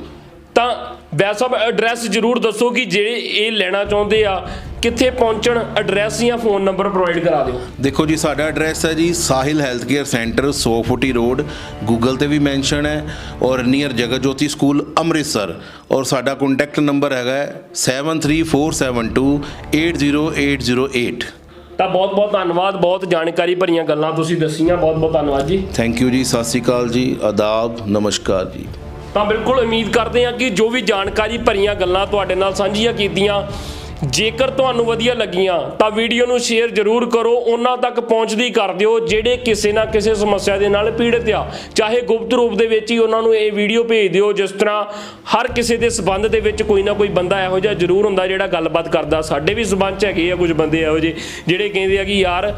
ਤਾਂ ਵੈਸਾ ਸਾਹਿਬ ਐਡਰੈਸ ਜ਼ਰੂਰ ਦੱਸੋ ਕਿ ਜਿਹੜੇ ਇਹ ਲੈਣਾ ਚਾਹੁੰਦੇ ਆ ਕਿੱਥੇ ਪਹੁੰਚਣ ਐਡਰੈਸ ਜਾਂ ਫੋਨ ਨੰਬਰ ਪ੍ਰੋਵਾਈਡ ਕਰਾ ਦਿਓ। ਦੇਖੋ ਜੀ ਸਾਡਾ ਐਡਰੈਸ ਹੈ ਜੀ ਸਾਹਿਲ ਹੈਲਥ ਕੇਅਰ ਸੈਂਟਰ 100 ਫੁੱਟੀ ਰੋਡ ਗੂਗਲ ਤੇ ਵੀ ਮੈਂਸ਼ਨ ਹੈ ਔਰ ਨੀਅਰ ਜਗਤ ਜੋਤੀ ਸਕੂਲ ਅੰਮ੍ਰਿਤਸਰ। ਔਰ ਸਾਡਾ ਕੰਟੈਕਟ ਨੰਬਰ ਹੈਗਾ 7347280808 ਤਾਂ ਬਹੁਤ ਬਹੁਤ ਧੰਨਵਾਦ ਬਹੁਤ ਜਾਣਕਾਰੀ ਭਰੀਆਂ ਗੱਲਾਂ ਤੁਸੀਂ ਦੱਸੀਆਂ ਬਹੁਤ ਬਹੁਤ ਧੰਨਵਾਦ ਜੀ। ਥੈਂਕ ਯੂ ਜੀ ਸਤਿ ਸ਼੍ਰੀ ਅਕਾਲ ਜੀ ਆਦਾਬ ਨਮਸਕਾਰ ਜੀ। ਤਾਂ ਬਿਲਕੁਲ ਉਮੀਦ ਕਰਦੇ ਹਾਂ ਕਿ ਜੋ ਵੀ ਜਾਣਕਾਰੀ ਭਰੀਆਂ ਗੱਲਾਂ ਤੁਹਾਡੇ ਨਾਲ ਸਾਂਝੀਆਂ ਕੀਤੀਆਂ, ਜੇਕਰ ਤੁਹਾਨੂੰ ਵਧੀਆ ਲੱਗੀਆਂ, ਤਾਂ ਵੀਡੀਓ ਨੂੰ ਸ਼ੇਅਰ ਜ਼ਰੂਰ ਕਰੋ, ਉਹਨਾਂ ਤੱਕ ਪਹੁੰਚਦੀ ਕਰ ਦਿਓ, ਜਿਹੜੇ ਕਿਸੇ ਨਾ ਕਿਸੇ ਸਮੱਸਿਆ ਦੇ ਨਾਲ ਪੀੜਤ ਆ। ਚਾਹੇ ਗੁਪਤ ਰੂਪ ਦੇ ਵਿੱਚ ਹੀ ਉਹਨਾਂ ਨੂੰ ਇਹ ਵੀਡੀਓ ਭੇਜ ਦਿਓ, ਜਿਸ ਤਰ੍ਹਾਂ ਹਰ ਕਿਸੇ ਦੇ ਸਬੰਧ ਦੇ ਵਿੱਚ ਕੋਈ ਨਾ ਕੋਈ ਬੰਦਾ ਇਹੋ ਜਿਹਾ ਜ਼ਰੂਰ ਹੁੰਦਾ ਜਿਹੜਾ ਗੱਲਬਾਤ ਕਰਦਾ। ਸਾਡੇ ਵੀ ਸਬੰਧ 'ਚ ਹੈਗੇ ਆ ਕੁਝ ਬੰਦੇ ਇਹੋ ਜਿਹੇ, ਜਿਹੜੇ ਕਹਿੰਦੇ ਆ ਕਿ ਯਾਰ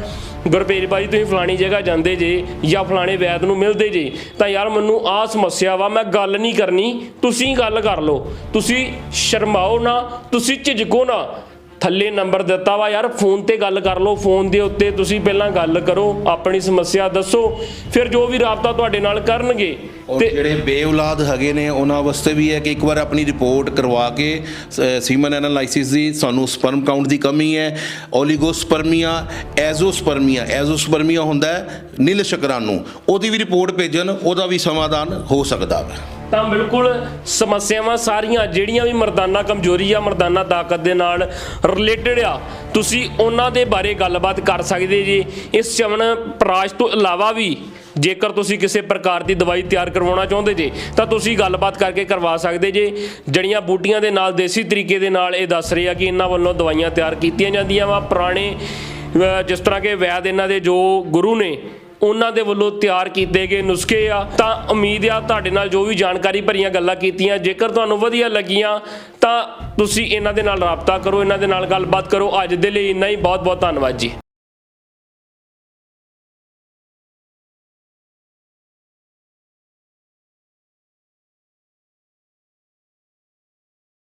ਗੁਰਪੇਜ ਭਾਜੀ ਤੁਸੀਂ ਫਲਾਣੀ ਜਗ੍ਹਾ ਜਾਂਦੇ ਜੇ ਜਾਂ ਫਲਾਣੇ ਵੈਦ ਨੂੰ ਮਿਲਦੇ ਜੇ, ਤਾਂ ਯਾਰ ਮੈਨੂੰ ਆਹ ਸਮੱਸਿਆ ਵਾ, ਮੈਂ ਗੱਲ ਨਹੀਂ ਕਰਨੀ, ਤੁਸੀਂ ਗੱਲ ਕਰ ਲਓ। ਤੁਸੀਂ ਸ਼ਰਮਾਓ ਨਾ, ਤੁਸੀਂ ਝਿਜਕੋ ਨਾ। ਥੱਲੇ ਨੰਬਰ ਦਿੱਤਾ ਵਾ ਯਾਰ ਫੋਨ ਤੇ ਗੱਲ ਕਰ ਲਓ ਫੋਨ ਦੇ ਉੱਤੇ ਤੁਸੀਂ ਪਹਿਲਾਂ ਗੱਲ ਕਰੋ ਆਪਣੀ ਸਮੱਸਿਆ ਦੱਸੋ ਫਿਰ ਜੋ ਵੀ ਰਾਬਤਾ ਤੁਹਾਡੇ ਨਾਲ ਕਰਨਗੇ ਤੇ ਜਿਹੜੇ ਬੇਔਲਾਦ ਹੈਗੇ ਨੇ ਉਹਨਾਂ ਵਾਸਤੇ ਵੀ ਹੈ ਕਿ ਇੱਕ ਵਾਰ ਆਪਣੀ ਰਿਪੋਰਟ ਕਰਵਾ ਕੇ ਸੀਮਨ ਐਨਾਲਾਈਸਿਸ ਦੀ ਸਾਨੂੰ ਸਪਰਮ ਕਾਊਂਟ ਦੀ ਕਮੀ ਹੈ ਓਲੀਗੋਸਪਰਮੀਆ ਐਜ਼ੋਸਪਰਮੀਆ ਐਜ਼ੋਸਪਰਮੀਆ ਹੁੰਦਾ ਹੈ ਨੀਲ ਸ਼ੁਕਰਾਣੂ ਉਹਦੀ ਵੀ ਰਿਪੋਰਟ ਭੇਜਣ ਉਹਦਾ ਵੀ ਸਮਾਧਾਨ ਹੋ ਸਕਦਾ ਹੈ ਤਾਂ ਬਿਲਕੁਲ ਸਮੱਸਿਆਵਾਂ ਸਾਰੀਆਂ ਜਿਹੜੀਆਂ ਵੀ ਮਰਦਾਨਾ ਕਮਜ਼ੋਰੀ ਆ ਮਰਦਾਨਾ ਤਾਕਤ ਦੇ ਨਾਲ ਰਿਲੇਟਡ ਆ, ਤੁਸੀਂ ਉਹਨਾਂ ਦੇ ਬਾਰੇ ਗੱਲਬਾਤ ਕਰ ਸਕਦੇ ਜੀ। ਇਸ ਚਮਨ ਪ੍ਰਾਸ਼ ਤੋਂ ਇਲਾਵਾ ਵੀ ਜੇਕਰ ਤੁਸੀਂ ਕਿਸੇ ਪ੍ਰਕਾਰ ਦੀ ਦਵਾਈ ਤਿਆਰ ਕਰਵਾਉਣਾ ਚਾਹੁੰਦੇ ਜੇ, ਤਾਂ ਤੁਸੀਂ ਗੱਲਬਾਤ ਕਰਕੇ ਕਰਵਾ ਸਕਦੇ ਜੇ। ਜੜੀਆਂ ਬੂਟੀਆਂ ਦੇ ਨਾਲ, ਦੇਸੀ ਤਰੀਕੇ ਦੇ ਨਾਲ ਇਹ ਦੱਸ ਰਹੇ ਆ ਕਿ ਇਹਨਾਂ ਵੱਲੋਂ ਦਵਾਈਆਂ ਤਿਆਰ ਕੀਤੀਆਂ ਜਾਂਦੀਆਂ ਵਾ। ਪੁਰਾਣੇ ਜਿਸ ਤਰ੍ਹਾਂ ਕਿ ਵੈਦ ਇਹਨਾਂ ਦੇ ਜੋ ਗੁਰੂ ਨੇ ਉਹਨਾਂ ਦੇ ਵੱਲੋਂ ਤਿਆਰ ਕੀਤੇ ਗਏ ਨੁਸਖੇ ਆ, ਤਾਂ ਉਮੀਦ ਆ ਤੁਹਾਡੇ ਨਾਲ ਜੋ ਵੀ ਜਾਣਕਾਰੀ ਭਰੀਆਂ ਗੱਲਾਂ ਕੀਤੀਆਂ, ਜੇਕਰ ਤੁਹਾਨੂੰ ਵਧੀਆ ਲੱਗੀਆਂ, ਤਾਂ ਤੁਸੀਂ ਇਹਨਾਂ ਦੇ ਨਾਲ ਰਾਬਤਾ ਕਰੋ, ਇਹਨਾਂ ਦੇ ਨਾਲ ਗੱਲਬਾਤ ਕਰੋ। ਅੱਜ ਦੇ ਲਈ ਇੰਨਾ ਹੀ ਬਹੁਤ ਬਹੁਤ ਧੰਨਵਾਦ ਜੀ।